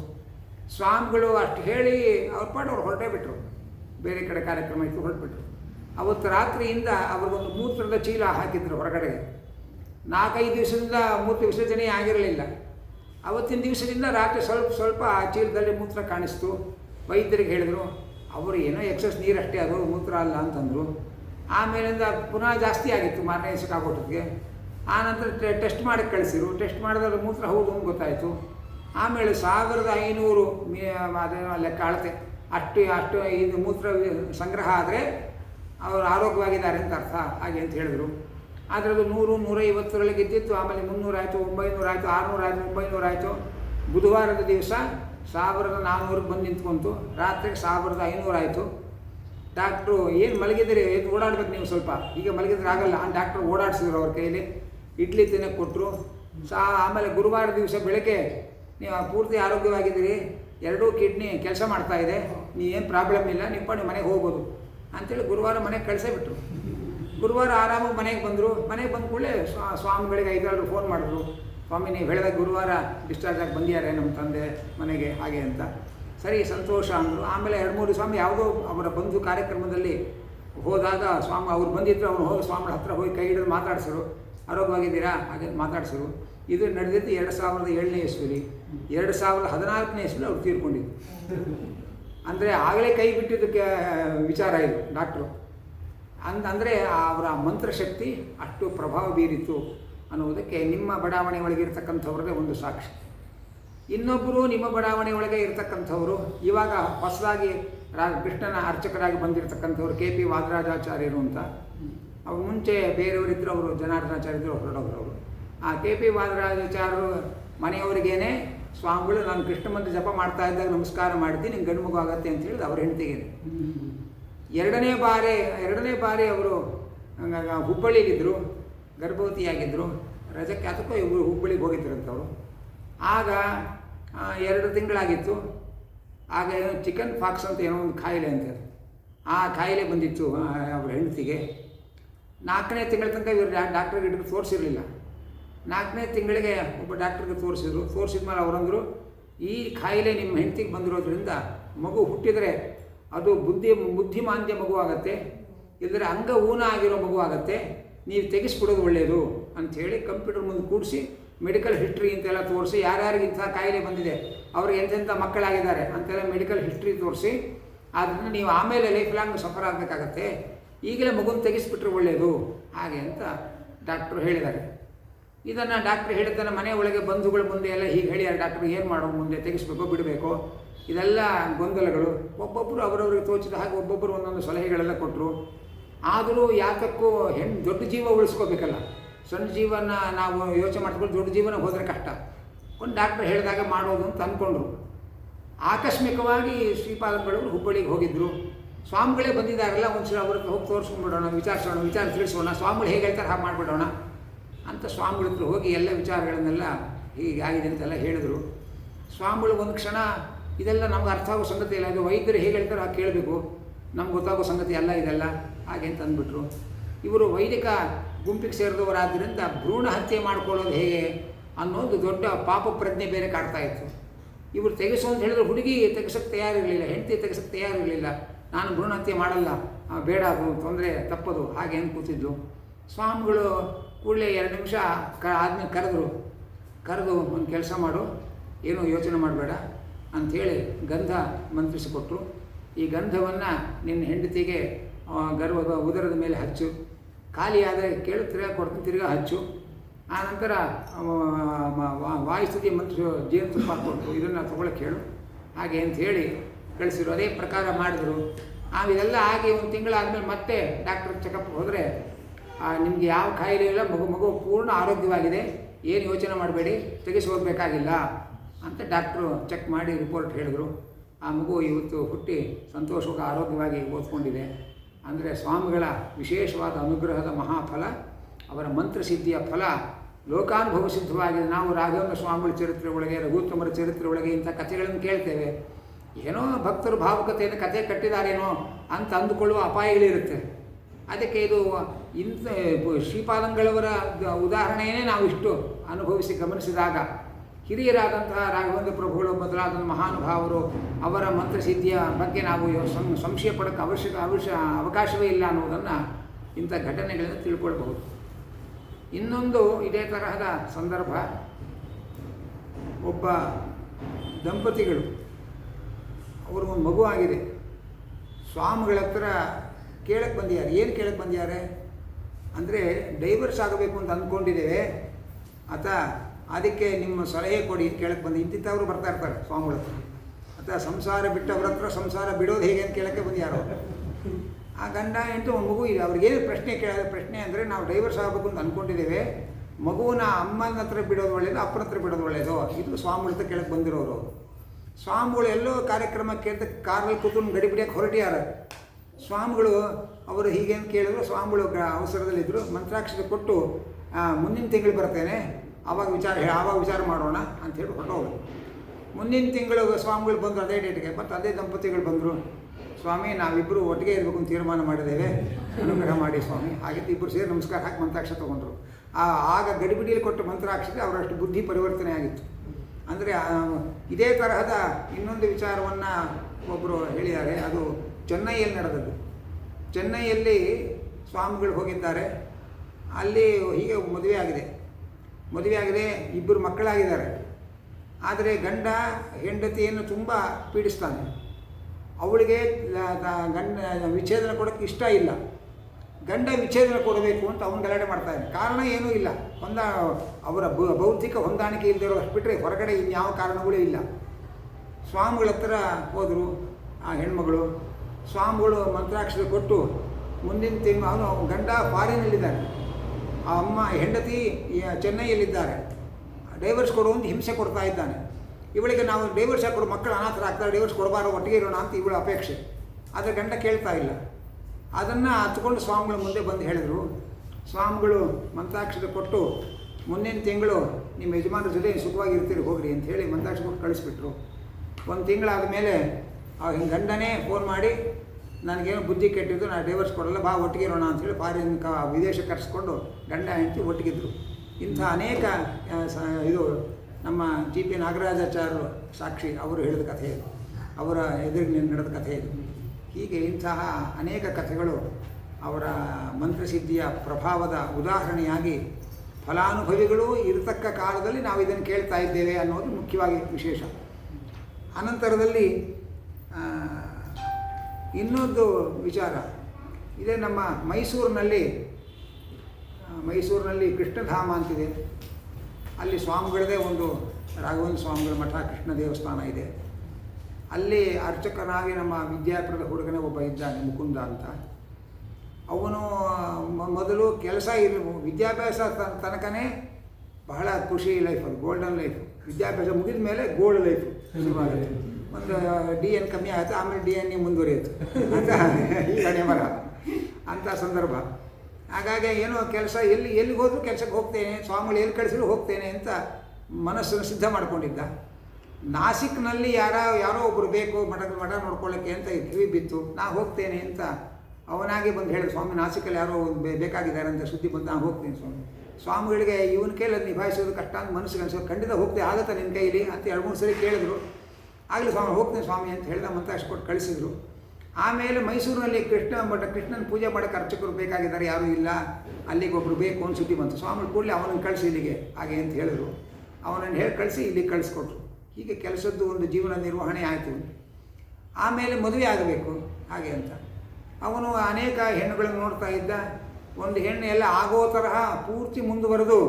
ಸ್ವಾಮಿಗಳು ಅಷ್ಟು ಹೇಳಿ ಅವ್ರ ಪಾಡು ಅವ್ರು ಹೊರಟೇ ಬಿಟ್ಟರು ಬೇರೆ ಕಡೆ ಕಾರ್ಯಕ್ರಮ ಇತ್ತು, ಹೊರಟ್ಬಿಟ್ರು. ಅವತ್ತು ರಾತ್ರಿಯಿಂದ ಅವ್ರಿಗೊಂದು ಮೂತ್ರದ ಚೀಲ ಹಾಕಿದ್ರು ಹೊರಗಡೆ. ನಾಲ್ಕೈದು ದಿವಸದಿಂದ ಮೂತ್ರ ವಿಸರ್ಜನೆ ಆಗಿರಲಿಲ್ಲ. ಅವತ್ತಿನ ದಿವಸದಿಂದ ರಾತ್ರಿ ಸ್ವಲ್ಪ ಸ್ವಲ್ಪ ಆ ಚೀಲದಲ್ಲಿ ಮೂತ್ರ ಕಾಣಿಸ್ತು. ವೈದ್ಯರಿಗೆ ಹೇಳಿದರು, ಅವರು ಏನೋ ಎಕ್ಸಸ್ ನೀರಷ್ಟೇ, ಅದು ಮೂತ್ರ ಅಲ್ಲ ಅಂತಂದರು. ಆಮೇಲಿಂದ ಪುನಃ ಜಾಸ್ತಿ ಆಗಿತ್ತು ಮಾರನೇ ದಿವಸಕ್ಕೆ ಆಗೋಟಕ್ಕೆ ಆನಂತರ ಟೆಸ್ಟ್ ಮಾಡಿ ಕಳಿಸಿರು. ಟೆಸ್ಟ್ ಮಾಡಿದಾಗ ಮೂತ್ರ ಹೌದು ಅಂತ ಗೊತ್ತಾಯಿತು. ಆಮೇಲೆ ಸಾವಿರದ ಐನೂರು ಮೀ ಲೆಕ್ಕ ಅಳತೆ. ಅಷ್ಟು ಅಷ್ಟು ಇದು ಮೂತ್ರ ಸಂಗ್ರಹ ಆದರೆ ಅವರು ಆರೋಗ್ಯವಾಗಿದ್ದಾರೆ ಅಂತ ಅರ್ಥ ಹಾಗೆ ಅಂತ ಹೇಳಿದರು. ಅದರದ್ದು ಅದು ನೂರು ನೂರೈವತ್ತರೊಳಗೆ ಇದ್ದಿತ್ತು ಆಮೇಲೆ ಮುನ್ನೂರಾಯಿತು, ಒಂಬೈನೂರಾಯಿತು ಆಯಿತು ಒಂಬೈನೂರು ಆಯಿತು ಬುಧವಾರದ ದಿವಸ ಸಾವಿರದ ನಾನ್ನೂರಿಗೆ ಬಂದು ನಿಂತ್ಕೊಂತು. ರಾತ್ರಿಗೆ ಸಾವಿರದ ಐನೂರು ಆಯಿತು ಡಾಕ್ಟ್ರು, ಏನು ಮಲಗಿದಿರಿ ಎದ್ದು ಓಡಾಡ್ಬೇಕು ನೀವು ಸ್ವಲ್ಪ. ಈಗ ಮಲಗಿದ್ರೆ ಆಗಲ್ಲ. ಆ ಡಾಕ್ಟ್ರು ಓಡಾಡಿಸಿದ್ರು ಅವ್ರ ಕೈಲಿ. ಇಡ್ಲಿ ತಿನ್ನಕ್ಕೆ ಕೊಟ್ಟರು ಸಾ, ಆಮೇಲೆ ಗುರುವಾರ ದಿವಸ ಬೆಳಗ್ಗೆ ನೀವು ಪೂರ್ತಿ ಆರೋಗ್ಯವಾಗಿದ್ದೀರಿ. ಎರಡೂ ಕಿಡ್ನಿ ಕೆಲಸ ಮಾಡ್ತಾ ಇದೆ. ನೀವೇನು ಪ್ರಾಬ್ಲಮ್ ಇಲ್ಲ ನೀವು ನೀವು ಮನೆಗೆ ಹೋಗ್ಬೋದು ಅಂತೇಳಿ ಗುರುವಾರ ಮನೆಗೆ ಕಳಿಸೇ ಬಿಟ್ರು. ಗುರುವಾರ ಆರಾಮಾಗಿ ಮನೆಗೆ ಬಂದರು. ಮನೆಗೆ ಬಂದ ಕೂಡಲೇ ಸ್ವಾಮಿಗಳಿಗೆ ಐದಾರು ಫೋನ್ ಮಾಡಿದ್ರು. ಸ್ವಾಮಿ, ನೀವು ಹೇಳಿದ ಗುರುವಾರ ಡಿಸ್ಚಾರ್ಜ್ ಆಗಿ ಬಂದಿದ್ದಾರೆ ನಮ್ಮ ತಂದೆ ಮನೆಗೆ, ಹಾಗೆ ಅಂತ. ಸರಿ, ಸಂತೋಷ ಅಂದರು. ಆಮೇಲೆ ಎರಡು ಮೂರು ಸ್ವಾಮಿ ಯಾವುದೋ ಅವರ ಬಂಧು ಕಾರ್ಯಕ್ರಮದಲ್ಲಿ ಹೋದಾಗ ಸ್ವಾಮಿ, ಅವ್ರು ಬಂದಿದ್ರು, ಅವ್ರು ಹೋಗಿ ಸ್ವಾಮಿ ಹತ್ರ ಹೋಗಿ ಕೈ ಹಿಡಿದು ಮಾತಾಡ್ಸಿರು ಆರೋಗ್ಯವಾಗಿದ್ದೀರಾ? ಹಾಗೆ ಮಾತಾಡಿಸಿದ್ರು ಇದು ನಡೆದಿದ್ದು ಎರಡು ಸಾವಿರದ ಏಳನೇ ಇಸ್ವಿಲಿ. ಎರಡು ಸಾವಿರದ ಹದಿನಾಲ್ಕನೇ ಇಸ್ವಿಲಿ ಅವ್ರು ತೀರ್ಕೊಂಡಿದ್ದು. ಅಂದರೆ ಆಗಲೇ ಕೈ ಬಿಟ್ಟಿದ್ದಕ್ಕೆ ವಿಚಾರ ಇದು, ಡಾಕ್ಟ್ರು. ಅಂದ, ಅಂದರೆ ಅವರ ಮಂತ್ರಶಕ್ತಿ ಅಷ್ಟು ಪ್ರಭಾವ ಬೀರಿತು ಅನ್ನುವುದಕ್ಕೆ ನಿಮ್ಮ ಬಡಾವಣೆ ಒಳಗೆ ಒಂದು ಸಾಕ್ಷಿ. ಇನ್ನೊಬ್ಬರು ನಿಮ್ಮ ಬಡಾವಣೆ ಒಳಗೆ ಇರ್ತಕ್ಕಂಥವ್ರು, ಇವಾಗ ಹೊಸದಾಗಿ ರಾ ಕೃಷ್ಣನ ಅರ್ಚಕರಾಗಿ ಬಂದಿರತಕ್ಕಂಥವ್ರು ಕೆ ಪಿ ವಾದರಾಜಾಚಾರ್ಯರು ಅಂತ ಅವ್ರು ಮುಂಚೆ ಬೇರೆಯವರಿದ್ದರು ಅವರು ಜನಾರ್ದನಾಚಾರ್ಯರು ಹೊರಡೋರು ಅವರು. ಆ ಕೆ ಪಿ ವಾದರಾಜಾಚಾರ್ಯರು ಮನೆಯವರಿಗೇನೆ, ಸ್ವಾಮಿಗಳು, ನಾನು ಕೃಷ್ಣ ಮಂತ್ರ ಜಪ ಮಾಡ್ತಾ ಇದ್ದಾಗ ನಮಸ್ಕಾರ ಮಾಡ್ತೀನಿ, ನಿಂಗೆ ಗಂಡು ಮಗು ಆಗತ್ತೆ ಅಂತ ಹೇಳಿದ ಅವ್ರ ಹೆಂಡತಿಗೆ ಎರಡನೇ ಬಾರಿ ಎರಡನೇ ಬಾರಿ ಅವರು ಹುಬ್ಬಳ್ಳಿಗಿದ್ದರು ಗರ್ಭವತಿಯಾಗಿದ್ದರು ರಜಕ್ಕೆ ಅದಕ್ಕೂ ಇವರು ಹುಬ್ಬಳ್ಳಿಗೆ ಹೋಗಿದ್ರಂಥವ್ರು ಆಗ ಎರಡು ತಿಂಗಳಾಗಿತ್ತು. ಆಗ ಏನೋ ಚಿಕನ್ ಫಾಕ್ಸ್ ಅಂತ ಏನೋ ಒಂದು ಕಾಯಿಲೆ ಅಂತ ಆ ಖಾಯಿಲೆ ಬಂದಿತ್ತು ಅವ್ರ ಹೆಂಡತಿಗೆ. ನಾಲ್ಕನೇ ತಿಂಗಳ ತನಕ ಇವರು ಡಾಕ್ಟರ್ ಹಿಡಿದು ತೋರಿಸಿರಲಿಲ್ಲ. ನಾಲ್ಕನೇ ತಿಂಗಳಿಗೆ ಒಬ್ಬ ಡಾಕ್ಟ್ರಿಗೆ ತೋರಿಸಿದ್ರು. ತೋರಿಸಿದ ಮೇಲೆ ಅವರಂದರು ಈ ಕಾಯಿಲೆ ನಿಮ್ಮ ಹೆಂಡತಿಗೆ ಬಂದಿರೋದ್ರಿಂದ ಮಗು ಹುಟ್ಟಿದರೆ ಅದು ಬುದ್ಧಿ, ಬುದ್ಧಿಮಾಂದ್ಯ ಮಗು ಆಗತ್ತೆ. ಇಲ್ಲದ್ರೆ ಅಂಗ ಊನ ಆಗಿರೋ ಮಗು ಆಗತ್ತೆ. ನೀವು ತೆಗೆಸ್ಬಿಡೋದು ಒಳ್ಳೆಯದು ಅಂಥೇಳಿ ಕಂಪ್ಯೂಟರ್ ಮುಂದೆ ಕೂಡಿಸಿ ಮೆಡಿಕಲ್ ಹಿಸ್ಟ್ರಿ ಅಂತೆಲ್ಲ ತೋರಿಸಿ ಯಾರ್ಯಾರಿಗೆ ಇಂಥ ಕಾಯಿಲೆ ಬಂದಿದೆ, ಅವ್ರಿಗೆ ಎಂಥೆಂಥ ಮಕ್ಕಳಾಗಿದ್ದಾರೆ ಅಂತೆಲ್ಲ ಮೆಡಿಕಲ್ ಹಿಸ್ಟ್ರಿ ತೋರಿಸಿ, ಅದನ್ನು ನೀವು ಆಮೇಲೆ ಲೈಫ್ ಲಾಂಗ್ ಸಫರ್ ಆಗಬೇಕಾಗತ್ತೆ. ಈಗಲೇ ಮಗುನ ತೆಗೆಸಿಬಿಟ್ರೆ ಒಳ್ಳೆಯದು ಹಾಗೆ ಅಂತ ಡಾಕ್ಟ್ರು ಹೇಳಿದ್ದಾರೆ. ಇದನ್ನು ಡಾಕ್ಟ್ರ್ ಹೇಳಿದ್ದನ್ನು ಮನೆ ಒಳಗೆ ಬಂಧುಗಳ ಮುಂದೆ ಎಲ್ಲ ಹೀಗೆ ಹೇಳ್ಯಾರ, ಡಾಕ್ಟ್ರು ಏನು ಮಾಡೋ ಮುಂದೆ? ತೆಗೆಸ್ಬೇಕೋ ಬಿಡಬೇಕೋ? ಇದೆಲ್ಲ ಗೊಂದಲಗಳು. ಒಬ್ಬೊಬ್ಬರು ಅವರವ್ರಿಗೆ ತೋಚಿದ ಹಾಗೆ ಒಬ್ಬೊಬ್ಬರು ಒಂದೊಂದು ಸಲಹೆಗಳೆಲ್ಲ ಕೊಟ್ಟರು ಆದರೂ ಯಾತಕ್ಕೂ ಹೆಣ್ಣು ದೊಡ್ಡ ಜೀವ ಉಳಿಸ್ಕೋಬೇಕಲ್ಲ. ಸಣ್ಣ ಜೀವನ ನಾವು ಯೋಚನೆ ಮಾಡ್ಕೊಂಡು ದೊಡ್ಡ ಜೀವನ ಹೋದರೆ ಕಷ್ಟ. ಒಂದು ಡಾಕ್ಟ್ರ್ ಹೇಳಿದಾಗ ಮಾಡೋದು ಅಂತ ಅಂದ್ಕೊಂಡ್ರು. ಆಕಸ್ಮಿಕವಾಗಿ ಶ್ರೀಪಾದಂಗಳವರು ಹುಬ್ಬಳ್ಳಿಗೆ ಹೋಗಿದ್ದರು ಸ್ವಾಮಿಗಳೇ ಬಂದಿದ್ದಾರಲ್ಲ ಒಂದ್ಸಲ ಸಲ ಅವ್ರಿಗೆ ಹೋಗಿ ತೋರಿಸ್ಕೊಂಡ್ಬಿಡೋಣ ವಿಚಾರಿಸೋಣ, ವಿಚಾರ ತಿಳಿಸೋಣ, ಸ್ವಾಮಿಗಳು ಹೇಗೆ ಹೇಳ್ತಾರೆ ಹಾಗೆ ಮಾಡಿಬಿಡೋಣ ಅಂತ ಸ್ವಾಮಿಗಳ ಹೋಗಿ ಎಲ್ಲ ವಿಚಾರಗಳನ್ನೆಲ್ಲ ಹೀಗೆ ಆಗಿದೆ ಅಂತೆಲ್ಲ ಹೇಳಿದರು. ಸ್ವಾಮಿಗಳು ಒಂದು ಕ್ಷಣ ಇದೆಲ್ಲ ನಮ್ಗೆ ಅರ್ಥ ಆಗೋ ಸಂಗತಿ ಇಲ್ಲ, ಇದು ವೈದ್ಯರು ಹೇಗೆ ಹೇಳ್ತಾರೆ ಹಾಗೆ ಕೇಳಬೇಕು. ನಮ್ಗೆ ಗೊತ್ತಾಗೋ ಸಂಗತಿ ಅಲ್ಲ, ಇದೆಲ್ಲ ಹಾಗೆ ಅಂತ ಅಂದ್ಬಿಟ್ರು. ಇವರು ವೈದಿಕ ಗುಂಪಿಗೆ ಸೇರಿದವರಾದ್ದರಿಂದ ಭ್ರೂಣ ಹತ್ಯೆ ಮಾಡ್ಕೊಳ್ಳೋದು ಹೇಗೆ ಅನ್ನೋದು ದೊಡ್ಡ ಪಾಪ ಪ್ರಜ್ಞೆ ಬೇರೆ ಕಾಡ್ತಾ ಇತ್ತು. ಇವರು ತೆಗೆಸು ಅಂತ ಹೇಳಿದ್ರೆ ಹುಡುಗಿ ತೆಗೆಸೋಕ್ಕೆ ತಯಾರಿರಲಿಲ್ಲ, ಹೆಂಡತಿ ತೆಗೆಸೋಕ್ಕೆ ತಯಾರಿರಲಿಲ್ಲ. ನಾನು ಭ್ರೂಣಹತ್ಯೆ ಮಾಡಲ್ಲ. ಬೇಡ ಅದು ತೊಂದರೆ ತಪ್ಪದು. ಹಾಗೆ ಏನು ಕೂತಿದ್ದು ಸ್ವಾಮಿಗಳು ಕೂಡಲೇ ಎರಡು ನಿಮಿಷ ಕ ಆದ್ಮೇಲೆ ಕರೆದ್ರು. ಕರೆದು ಒಂದು ಕೆಲಸ ಮಾಡು. ಏನೂ ಯೋಚನೆ ಮಾಡಬೇಡ ಅಂಥೇಳಿ ಗಂಧ ಮಂತ್ರಿಸಿಕೊಟ್ರು. ಈ ಗಂಧವನ್ನು ನಿನ್ನ ಹೆಂಡತಿಗೆ ಗರ್ವದ ಉದರದ ಮೇಲೆ ಹಚ್ಚು. ಖಾಲಿ ಆದರೆ ಕೇಳು ತಿರ್ಗಾ ಕೊಡ್ತೀನಿ ತಿರ್ಗಾ ಹಚ್ಚು. ಆ ನಂತರ ಆ, ಜೇನು ತುಪ್ಪ ಕೊಟ್ಟು ಇದನ್ನು ತೊಗೊಳಕ್ಕೆ ಹೇಳು ಹಾಗೆ ಅಂತ ಹೇಳಿ ಕಳಿಸಿರು ಅದೇ ಪ್ರಕಾರ ಮಾಡಿದ್ರು. ಆಮೇಲೆಲ್ಲ ಆಗಿ ಒಂದು ತಿಂಗಳಾದಮೇಲೆ ಮತ್ತೆ ಡಾಕ್ಟರ್ ಚೆಕಪ್ ಹೋದರೆ ನಿಮಗೆ ಯಾವ ಕಾಯಿಲೆ ಇಲ್ಲ, ಮಗು ಮಗು ಪೂರ್ಣ ಆರೋಗ್ಯವಾಗಿದೆ, ಏನು ಯೋಚನೆ ಮಾಡಬೇಡಿ ತೆಗೆಸಿ ಹೋಗಬೇಕಾಗಿಲ್ಲ ಅಂತ ಡಾಕ್ಟ್ರು ಚೆಕ್ ಮಾಡಿ ರಿಪೋರ್ಟ್ ಹೇಳಿದ್ರು. ಆ ಮಗು ಇವತ್ತು ಹುಟ್ಟಿ ಸಂತೋಷವಾಗಿ, ಆರೋಗ್ಯವಾಗಿ ಓದ್ಕೊಂಡಿದೆ. ಅಂದರೆ ಸ್ವಾಮಿಗಳ ವಿಶೇಷವಾದ ಅನುಗ್ರಹದ ಮಹಾಫಲ, ಅವರ ಮಂತ್ರಸಿದ್ಧಿಯ ಫಲ, ಲೋಕಾನುಭವ ಸಿದ್ಧವಾಗಿದೆ. ನಾವು ರಾಘವೇಂದ್ರ ಸ್ವಾಮಿಗಳ ಚರಿತ್ರೆ ಒಳಗೆ, ರಘುತ್ತಮರ ಚರಿತ್ರೆ ಒಳಗೆ ಇಂಥ ಕಥೆಗಳನ್ನು ಕೇಳ್ತೇವೆ. ಏನೋ ಭಕ್ತರು ಭಾವುಕತೆಯನ್ನು ಕಥೆ ಕಟ್ಟಿದಾರೇನೋ ಅಂತ ಅಂದುಕೊಳ್ಳುವ ಅಪಾಯಗಳಿರುತ್ತೆ. ಅದಕ್ಕೆ ಇದು ಇಂಥ ಶ್ರೀಪಾದಂಗಳವರ ಉದಾಹರಣೆಯೇ ನಾವು ಇಷ್ಟು ಅನುಭವಿಸಿ ಗಮನಿಸಿದಾಗ. ಹಿರಿಯರಾದಂತಹ ರಾಘವೇಂದ್ರ ಪ್ರಭುಗಳು ಮೊದಲಾದ ಮಹಾನುಭಾವರು ಅವರ ಮಂತ್ರಸಿದ್ಧಿಯ ಬಗ್ಗೆ ನಾವು ಸಂ- ಸಂಶಯ ಪಡೋಕ್ಕೆ ಅವಶ್ಯಕ ಅವಶ್ಯ, ಅವಕಾಶವೇ ಇಲ್ಲ ಅನ್ನೋದನ್ನು ಇಂಥ ಘಟನೆಗಳನ್ನು ತಿಳ್ಕೊಳ್ಬಹುದು. ಇನ್ನೊಂದು ಇದೇ ತರಹದ ಸಂದರ್ಭ, ಒಬ್ಬ ದಂಪತಿಗಳು. ಅವರು ಒಂದು ಮಗು ಆಗಿದೆ. ಸ್ವಾಮಿಗಳ ಹತ್ರ ಕೇಳಕ್ಕೆ ಬಂದಿದ್ದಾರೆ. ಏನು ಕೇಳಕ್ಕೆ ಬಂದಿದ್ದಾರೆ? ಅಂದರೆ ಡೈವರ್ಸ್ ಆಗಬೇಕು ಅಂತ ಅಂದ್ಕೊಂಡಿದ್ದೇವೆ ಆತ ಅದಕ್ಕೆ ನಿಮ್ಮ ಸಲಹೆ ಕೊಡಿ ಕೇಳಕ್ಕೆ ಬಂದು. ಇಂತಿಂಥವ್ರು ಬರ್ತಾ ಇರ್ತಾರೆ ಸ್ವಾಮಿಗಳ ಹತ್ರ. ಆತ ಸಂಸಾರ ಬಿಟ್ಟವ್ರ ಹತ್ರ ಸಂಸಾರ ಬಿಡೋದು ಹೇಗೆ ಅಂತ ಕೇಳಕ್ಕೆ ಬಂದಿದ್ದಾರೆ ಆ ಗಂಡ ಎಂಟು ಒಂದು ಮಗು ಇದೆ. ಅವ್ರಿಗೇನು ಪ್ರಶ್ನೆ ಕೇಳ, ಪ್ರಶ್ನೆ ಅಂದರೆ ನಾವು ಡೈವರ್ಸ್ ಆಗಬೇಕು ಅಂತ ಅಂದ್ಕೊಂಡಿದ್ದೇವೆ ಮಗುವನ್ನ ಅಮ್ಮನ ಹತ್ರ ಬಿಡೋದು ಒಳ್ಳೆಯದು ಅಪ್ಪನ ಹತ್ರ ಬಿಡೋದು ಒಳ್ಳೆಯದು ಇದು ಸ್ವಾಮಿಗಳ ಹತ್ರ ಕೇಳಕ್ಕೆ ಬಂದಿರೋರು. ಸ್ವಾಮಿಗಳು ಎಲ್ಲೋ ಕಾರ್ಯಕ್ರಮಕ್ಕೆ ಅಂತ ಕಾರಲ್ಲಿ ಕೂತ್ಕೊಂಡು ಗಡಿಬಿಡಿಯಾಗಿ ಬಿಡಿಯಕ್ಕೆ ಹೊರಟಿಯಾರ. ಸ್ವಾಮಿಗಳು ಅವರು ಹೀಗೇನು ಕೇಳಿದ್ರು, ಸ್ವಾಮಿಗಳು ಅವಸರದಲ್ಲಿದ್ದರು ಮಂತ್ರಾಕ್ಷರ ಕೊಟ್ಟು ಮುಂದಿನ ತಿಂಗಳು ಬರ್ತೇನೆ, ಆವಾಗ ವಿಚಾರ ಹೇಳಿ, ಆವಾಗ ವಿಚಾರ ಮಾಡೋಣ ಅಂತ ಹೇಳಿ ಹೊರಟೋರು ಮುಂದಿನ ತಿಂಗಳು ಸ್ವಾಮಿಗಳು ಬಂದರು ಅದೇ ಡೇಟ್ಗೆ ಮತ್ತು ಅದೇ ದಂಪತಿಗಳು ಬಂದರು. ಸ್ವಾಮಿ ನಾವಿಬ್ಬರು ಒಟ್ಟಿಗೆ ಇರಬೇಕು ಅಂತ ತೀರ್ಮಾನ ಮಾಡಿದ್ದೇವೆ. ಅನುಗ್ರಹ ಮಾಡಿ ಸ್ವಾಮಿ. ಹಾಗಿದ್ದು ಇಬ್ಬರು ಸೇರಿ ನಮಸ್ಕಾರ ಹಾಕಿ ಮಂತ್ರಾಕ್ಷರ ತೊಗೊಂಡ್ರು. ಆಗ ಗಡಿಬಿಡಿಯಲ್ಲಿ ಕೊಟ್ಟು ಮಂತ್ರಾಕ್ಷತೆ ಅವರಷ್ಟು ಬುದ್ಧಿ ಪರಿವರ್ತನೆ ಆಗಿತ್ತು. ಅಂದರೆ ಇದೇ ತರಹದ ಇನ್ನೊಂದು ವಿಚಾರವನ್ನು ಒಬ್ಬರು ಹೇಳಿದ್ದಾರೆ. ಅದು ಚೆನ್ನೈಯಲ್ಲಿ ನಡೆದದ್ದು. ಚೆನ್ನೈಯಲ್ಲಿ ಸ್ವಾಮಿಗಳು ಹೋಗಿದ್ದಾರೆ. ಅಲ್ಲಿ ಹೀಗೆ ಮದುವೆ ಆಗಿದೆ. ಮದುವೆ ಆಗಿದೆ, ಇಬ್ಬರು ಮಕ್ಕಳಾಗಿದ್ದಾರೆ. ಆದರೆ ಗಂಡ ಹೆಂಡತಿಯನ್ನು ತುಂಬ ಪೀಡಿಸ್ತಾನೆ. ಅವಳಿಗೆ ಗಂಡ ವಿಚ್ಛೇದನ ಕೊಡೋಕ್ಕೆ ಇಷ್ಟ ಇಲ್ಲ. ಗಂಡ ವಿಚ್ಛೇದನ ಕೊಡಬೇಕು ಅಂತ ಅವನು ಗಲಾಟೆ ಮಾಡ್ತಾನೆ ಕಾರಣ ಏನೂ ಇಲ್ಲ. ಹೊಂದ, ಅವರ ಬೌದ್ಧಿಕ ಹೊಂದಾಣಿಕೆ ಇಲ್ಲದಿರೋ ಬಿಟ್ಟರೆ ಹೊರಗಡೆ ಇನ್ಯಾವ ಕಾರಣಗಳೇ ಇಲ್ಲ. ಸ್ವಾಮಿಗಳ ಹತ್ರ ಹೋದರು, ಆ ಹೆಣ್ಮಗಳು. ಸ್ವಾಮಿಗಳು ಮಂತ್ರಾಕ್ಷರ ಕೊಟ್ಟು ಮುಂದಿನ ತಿಂಗಳು ಅವನು ಗಂಡ ಫಾರಿನಲ್ಲಿದ್ದಾನೆ. ಆ ಅಮ್ಮ, ಹೆಂಡತಿ ಚೆನ್ನೈಯಲ್ಲಿದ್ದಾರೆ. ಡೈವರ್ಸ್ ಕೊಡುವಂತ ಹಿಂಸೆ ಕೊಡ್ತಾ ಇದ್ದಾನೆ. ಇವಳಿಗೆ ನಾವು ಡೈವರ್ಸ್ ಕೊಡು ಮಕ್ಕಳು ಅನಾಥರಾಗ್ತಾರೆ, ಡೈವರ್ಸ್ ಕೊಡಬಾರೋ ಒಟ್ಟಿಗೆ ಇರೋಣ ಅಂತ ಇವಳ ಅಪೇಕ್ಷೆ. ಆದರೆ ಗಂಡ ಕೇಳ್ತಾ ಇಲ್ಲ. ಅದನ್ನು ಹತ್ಕೊಂಡು ಸ್ವಾಮಿಗಳ ಮುಂದೆ ಬಂದು ಹೇಳಿದರು. ಸ್ವಾಮಿಗಳು ಮಂತ್ರಾಕ್ಷರ ಕೊಟ್ಟು, ಮುಂದಿನ ತಿಂಗಳು ನಿಮ್ಮ ಯಜಮಾನರ ಜೊತೆ ಸುಖವಾಗಿರ್ತೀರಿ ಹೋಗ್ರಿ ಅಂತ ಹೇಳಿ ಮಂತ್ರಾಕ್ಷರ ಕೊಟ್ಟು ಕಳಿಸ್ಬಿಟ್ರು. ಒಂದು ತಿಂಗಳಾದ ಮೇಲೆ ಆ ಗಂಡನೇ ಫೋನ್ ಮಾಡಿ, ನನಗೇನು ಬುದ್ಧಿ ಕೆಟ್ಟಿದ್ದು ನಾನು ಡೈವರ್ಸ್ ಕೊಡಲ್ಲ, ಬಾ ಒಟ್ಟಿಗೆ ಇರೋಣ ಅಂಥೇಳಿ ಫಾರಿನ್ ಕ, ವಿದೇಶ ಕರೆಸ್ಕೊಂಡು ಗಂಡ ಹೆಂಡತಿ ಒಟ್ಟಿಗಿದ್ರು. ಇಂಥ ಅನೇಕ ಇದು ನಮ್ಮ ಜಿ ಪಿ ನಾಗರಾಜಾಚಾರ್ಯರು ಸಾಕ್ಷಿ, ಅವರು ಹೇಳಿದ ಕಥೆ ಇದು. ಅವರ ಎದುರಿಗೆ ನಡೆದ ಕಥೆ ಇದು. ಹೀಗೆ ಇಂತಹ ಅನೇಕ ಕಥೆಗಳು ಅವರ ಮಂತ್ರಸಿದ್ಧಿಯ ಪ್ರಭಾವದ ಉದಾಹರಣೆಯಾಗಿ ಫಲಾನುಭವಿಗಳು ಇರತಕ್ಕ ಕಾಲದಲ್ಲಿ ನಾವು ಇದನ್ನು ಕೇಳ್ತಾ ಇದ್ದೇವೆ ಅನ್ನೋದು ಮುಖ್ಯವಾಗಿ ವಿಶೇಷ. ಅನಂತರದಲ್ಲಿ ಇನ್ನೊಂದು ವಿಚಾರ. ಇದೇ ನಮ್ಮ ಮೈಸೂರಿನಲ್ಲಿ ಮೈಸೂರಿನಲ್ಲಿ ಕೃಷ್ಣಧಾಮ ಅಂತಿದೆ. ಅಲ್ಲಿ ಸ್ವಾಮಿಗಳದೇ ಒಂದು ರಾಘವೇಂದ್ರ ಸ್ವಾಮಿಗಳ ಮಠ, ಕೃಷ್ಣ ದೇವಸ್ಥಾನ ಇದೆ. ಅಲ್ಲಿ ಅರ್ಚಕನಾಗಿ ನಮ್ಮ ವಿದ್ಯಾಪುರದ ಹುಡುಗನೇ ಒಬ್ಬ ಇದ್ದಾನೆ, ಮುಕುಂದ ಅಂತ. ಅವನು ಮೊದಲು ಕೆಲಸ ಇರ, ವಿದ್ಯಾಭ್ಯಾಸ ತನಕನೇ ಬಹಳ ಖುಷಿ ಲೈಫ್ ಅದು ಗೋಲ್ಡನ್ ಲೈಫ್ ವಿದ್ಯಾಭ್ಯಾಸ ಮುಗಿದ ಮೇಲೆ ಗೋಲ್ಡ್ ಲೈಫ್ ಶುರುವಾಗುತ್ತೆ. ಒಂದು ಡಿ ಎನ್ ಕಮ್ಮಿ ಆಯಿತು, ಆಮೇಲೆ ಡಿ ಎನ್ ಎ ಮುಂದುವರಿಯಿತು ಅಂತ ಈ ಬರ ಅಂಥ ಸಂದರ್ಭ. ಹಾಗಾಗಿ ಏನೋ ಕೆಲಸ, ಎಲ್ಲಿ, ಎಲ್ಲಿಗೆ ಹೋದರೂ ಕೆಲಸಕ್ಕೆ ಹೋಗ್ತೇನೆ, ಸ್ವಾಮಿಗಳು ಎಲ್ಲಿ ಕಳಿಸಿದ್ರು ಹೋಗ್ತೇನೆ ಅಂತ ಮನಸ್ಸನ್ನು ಸಿದ್ಧ ಮಾಡ್ಕೊಂಡಿದ್ದ. ನಾಸಿಕ್ನಲ್ಲಿ ಯಾರ, ಯಾರೋ ಒಬ್ಬರು ಬೇಕು, ಮಠ ಮಠ ನೋಡ್ಕೊಳ್ಳೋಕ್ಕೆ ಅಂತ ಕಿವಿ ಬಿತ್ತು. ನಾ ಹೋಗ್ತೇನೆ ಅಂತ ಅವನಾಗಿ ಬಂದು ಹೇಳಿ ಸ್ವಾಮಿ, ನಾಸಿಕಲ್ಲಿ ಯಾರೋ ಒಂದು ಬೇಕಾಗಿದ್ದಾರೆ ಅಂತ ಸುದ್ದಿ ಬಂದು ನಾನು ಹೋಗ್ತೀನಿ ಸ್ವಾಮಿ. ಸ್ವಾಮಿಗಳಿಗೆ ಇವನ ಅದು ನಿಭಾಯಿಸೋದು ಕಷ್ಟ ಅಂತ ಮನಸ್ಸಿಗೆ ಅನ್ಸೋದು. ಖಂಡಿತ ಹೋಗ್ತೆ ಆಗತ್ತೆ ನಿನ್ನ ಕೈಲಿ ಅಂತ ಎರಡು, ಮೂರು ಸರಿ ಕೇಳಿದ್ರು. ಆಗಲಿ ಸ್ವಾಮಿ, ಹೋಗ್ತೀನಿ ಸ್ವಾಮಿ ಅಂತ ಹೇಳಿದ ಮಂತ್ರಾಕ್ಷ ಕೊಟ್ಟು ಕಳಿಸಿದ್ರು. ಆಮೇಲೆ ಮೈಸೂರಿನಲ್ಲಿ ಕೃಷ್ಣ ಮಠ, ಕೃಷ್ಣನ ಪೂಜೆ ಮಾಡೋಕ್ಕೆ ಅರ್ಚಕರು ಬೇಕಾಗಿದ್ದಾರೆ, ಯಾರೂ ಇಲ್ಲ. ಅಲ್ಲಿಗೆ ಒಬ್ಬರು ಬೇಕು ಅಂತ ಸುದ್ದಿ ಬಂತು. ಸ್ವಾಮಿ ಕೂಡಲೇ ಅವನನ್ನು ಕಳಿಸಿ ಇಲ್ಲಿಗೆ, ಹಾಗೆ ಅಂತ ಹೇಳಿದ್ರು. ಅವನನ್ನು ಹೇಳಿ ಕಳಿಸಿ ಇಲ್ಲಿಗೆ ಕಳಿಸ್ಕೊಟ್ರು. ಹೀಗೆ ಕೆಲಸದ್ದು ಒಂದು ಜೀವನ ನಿರ್ವಹಣೆ ಆಯಿತು. ಆಮೇಲೆ ಮದುವೆ ಆಗಬೇಕು. ಹಾಗೆ ಅಂತ. ಅವನು ಅನೇಕ ಹೆಣ್ಣುಗಳನ್ನು ನೋಡ್ತಾ ಇದ್ದ. ಒಂದು ಹೆಣ್ಣು ಎಲ್ಲ ಆಗೋ ತರಹ ಪೂರ್ತಿ ಮುಂದುವರೆದು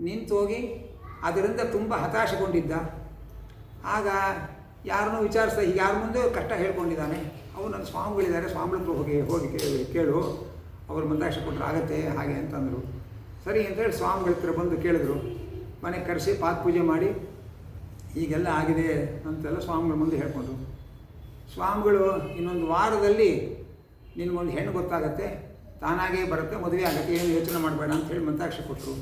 ನಿಂತು ಹೋಗಿ ಅದರಿಂದ ತುಂಬ ಹತಾಶಗೊಂಡಿದ್ದ. ಆಗ ಯಾರನ್ನು ವಿಚಾರಿಸ್ತಾ ಯಾರ ಮುಂದೆ ಕಷ್ಟ ಹೇಳ್ಕೊಂಡಿದ್ದಾನೆ. ಅವನು ನನ್ನ ಸ್ವಾಮಿಗಳಿದ್ದಾರೆ. ಸ್ವಾಮಿಗಳ ಹತ್ರ ಹೋಗಿ ಹೋಗಿ ಕೇಳಿ, ಕೇಳು. ಅವ್ರು ಮಂದಾಕ್ಷ ಕೊಟ್ಟರೆ ಆಗತ್ತೆ, ಹಾಗೆ ಅಂತಂದರು. ಸರಿ ಅಂತೇಳಿ ಸ್ವಾಮಿಗಳ ಹತ್ರ ಬಂದು ಕೇಳಿದ್ರು. ಮನೆಗೆ ಕರೆಸಿ ಪಾತ್ ಪೂಜೆ ಮಾಡಿ. ಹೀಗೆಲ್ಲ ಆಗಿದೆ ಅಂತೆಲ್ಲ ಸ್ವಾಮಿಗಳ ಮುಂದೆ ಹೇಳ್ಕೊಂಡ್ರು ಸ್ವಾಮಿಗಳು ಇನ್ನೊಂದು ವಾರದಲ್ಲಿ ನಿನಗೊಂದು ಹೆಣ್ಣು ಗೊತ್ತಾಗತ್ತೆ, ತಾನಾಗೇ ಬರುತ್ತೆ, ಮದುವೆ ಆಗುತ್ತೆ, ಏನು ಯೋಚನೆ ಮಾಡಬೇಡ ಅಂತ ಹೇಳಿ ಮಂತಾಕ್ಷ ಕೊಟ್ಟರು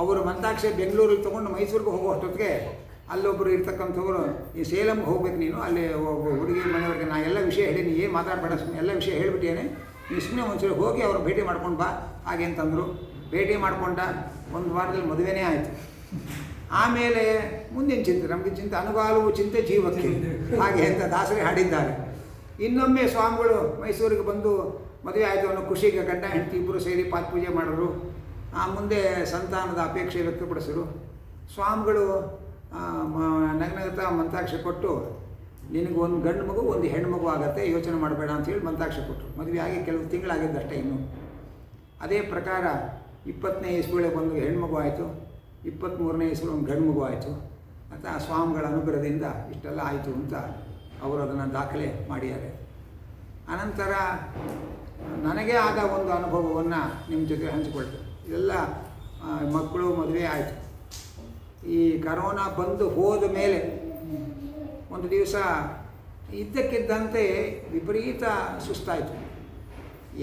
ಅವರು ಮಂತಾಕ್ಷೆ ಬೆಂಗಳೂರಿಗೆ ತೊಗೊಂಡು ಮೈಸೂರಿಗೆ ಹೋಗೋ ಅಷ್ಟೊತ್ತಿಗೆ ಅಲ್ಲೊಬ್ಬರು ಇರ್ತಕ್ಕಂಥವ್ರು ಈ ಸೇಲಂಗೆ ಹೋಗ್ಬೇಕು ನೀನು, ಅಲ್ಲಿ ಒಬ್ಬ ಹುಡುಗಿ ಮನೆಯವ್ರಿಗೆ ನಾ ಎಲ್ಲ ವಿಷಯ ಹೇಳೀನಿ ಏನು ಮಾತಾಡಬೇಡ ಸುಮ್ಮನೆ ಎಲ್ಲ ವಿಷಯ ಹೇಳಿಬಿಟ್ಟೇನೆ ನೀನು ಸುಮ್ಮನೆ ಒಂದ್ಸರಿ ಹೋಗಿ ಅವ್ರು ಭೇಟಿ ಮಾಡ್ಕೊಂಡು ಬಾ, ಹಾಗೆ ಅಂತಂದರು. ಭೇಟಿ ಮಾಡ್ಕೊಂಡ ಒಂದು ವಾರದಲ್ಲಿ ಮದುವೆನೇ ಆಯಿತು. ಆಮೇಲೆ ಮುಂದಿನ ಚಿಂತೆ, ನಮಗೆ ಚಿಂತೆ ಅನುಗಾಲವು ಚಿಂತೆ ಜೀವಕ್ಕೆ. ಹಾಗೆ ಅಂತ ದಾಸರಿ ಹಾಡಿದ್ದಾರೆ. ಇನ್ನೊಮ್ಮೆ ಸ್ವಾಮಿಗಳು ಮೈಸೂರಿಗೆ ಬಂದು ಮದುವೆ ಆಯಿತು ಅನ್ನೋ ಖುಷಿಗೆ ಗಂಡ, ಹೆಂಡತಿ ಇಬ್ಬರು ಸೇರಿ ಪಾತ್ ಪೂಜೆ ಮಾಡಿದ್ರು ಆ ಮುಂದೆ ಸಂತಾನದ ಅಪೇಕ್ಷೆ ವ್ಯಕ್ತಪಡಿಸಿದ್ರು ಸ್ವಾಮಿಗಳು ನಗನಗತ ಮಂತಾಕ್ಷ ಕೊಟ್ಟು, ನಿನಗೆ ಒಂದು ಗಂಡು ಮಗು, ಒಂದು ಹೆಣ್ಣು ಮಗು ಆಗುತ್ತೆ, ಯೋಚನೆ ಮಾಡಬೇಡ ಅಂತೇಳಿ ಮಂತಾಕ್ಷ ಕೊಟ್ಟರು. ಮದುವೆ ಆಗಿ ಕೆಲವು ತಿಂಗಳಾಗಿದ್ದಷ್ಟೇ ಇನ್ನು. ಅದೇ ಪ್ರಕಾರ ಇಪ್ಪತ್ತನೇ ಇಸ್ವಿಳೆ ಬಂದು ಹೆಣ್ಮಗು ಆಯಿತು. ಇಪ್ಪತ್ತ್ಮೂರನೇ ಇಸ್ರೋ ಒಂದು ಮಗು ಆಯಿತು. ಮತ್ತು ಆ ಸ್ವಾಮಿಗಳ ಅನುಗ್ರಹದಿಂದ ಇಷ್ಟೆಲ್ಲ ಆಯಿತು ಅಂತ ಅವರು ಅದನ್ನು ದಾಖಲೆ ಮಾಡಿದ್ದಾರೆ. ಅನಂತರ ನನಗೆ ಆದ ಒಂದು ಅನುಭವವನ್ನು ನಿಮ್ಮ ಜೊತೆ ಹಂಚಿಕೊಳ್ತೇನೆ. ಇದೆಲ್ಲ ಮಕ್ಕಳು ಮದುವೆ ಆಯಿತು. ಈ ಕರೋನಾ ಬಂದು ಹೋದ ಮೇಲೆ ಒಂದು ದಿವಸ ಇದ್ದಕ್ಕಿದ್ದಂತೆ ವಿಪರೀತ ಸುಸ್ತಾಯಿತು.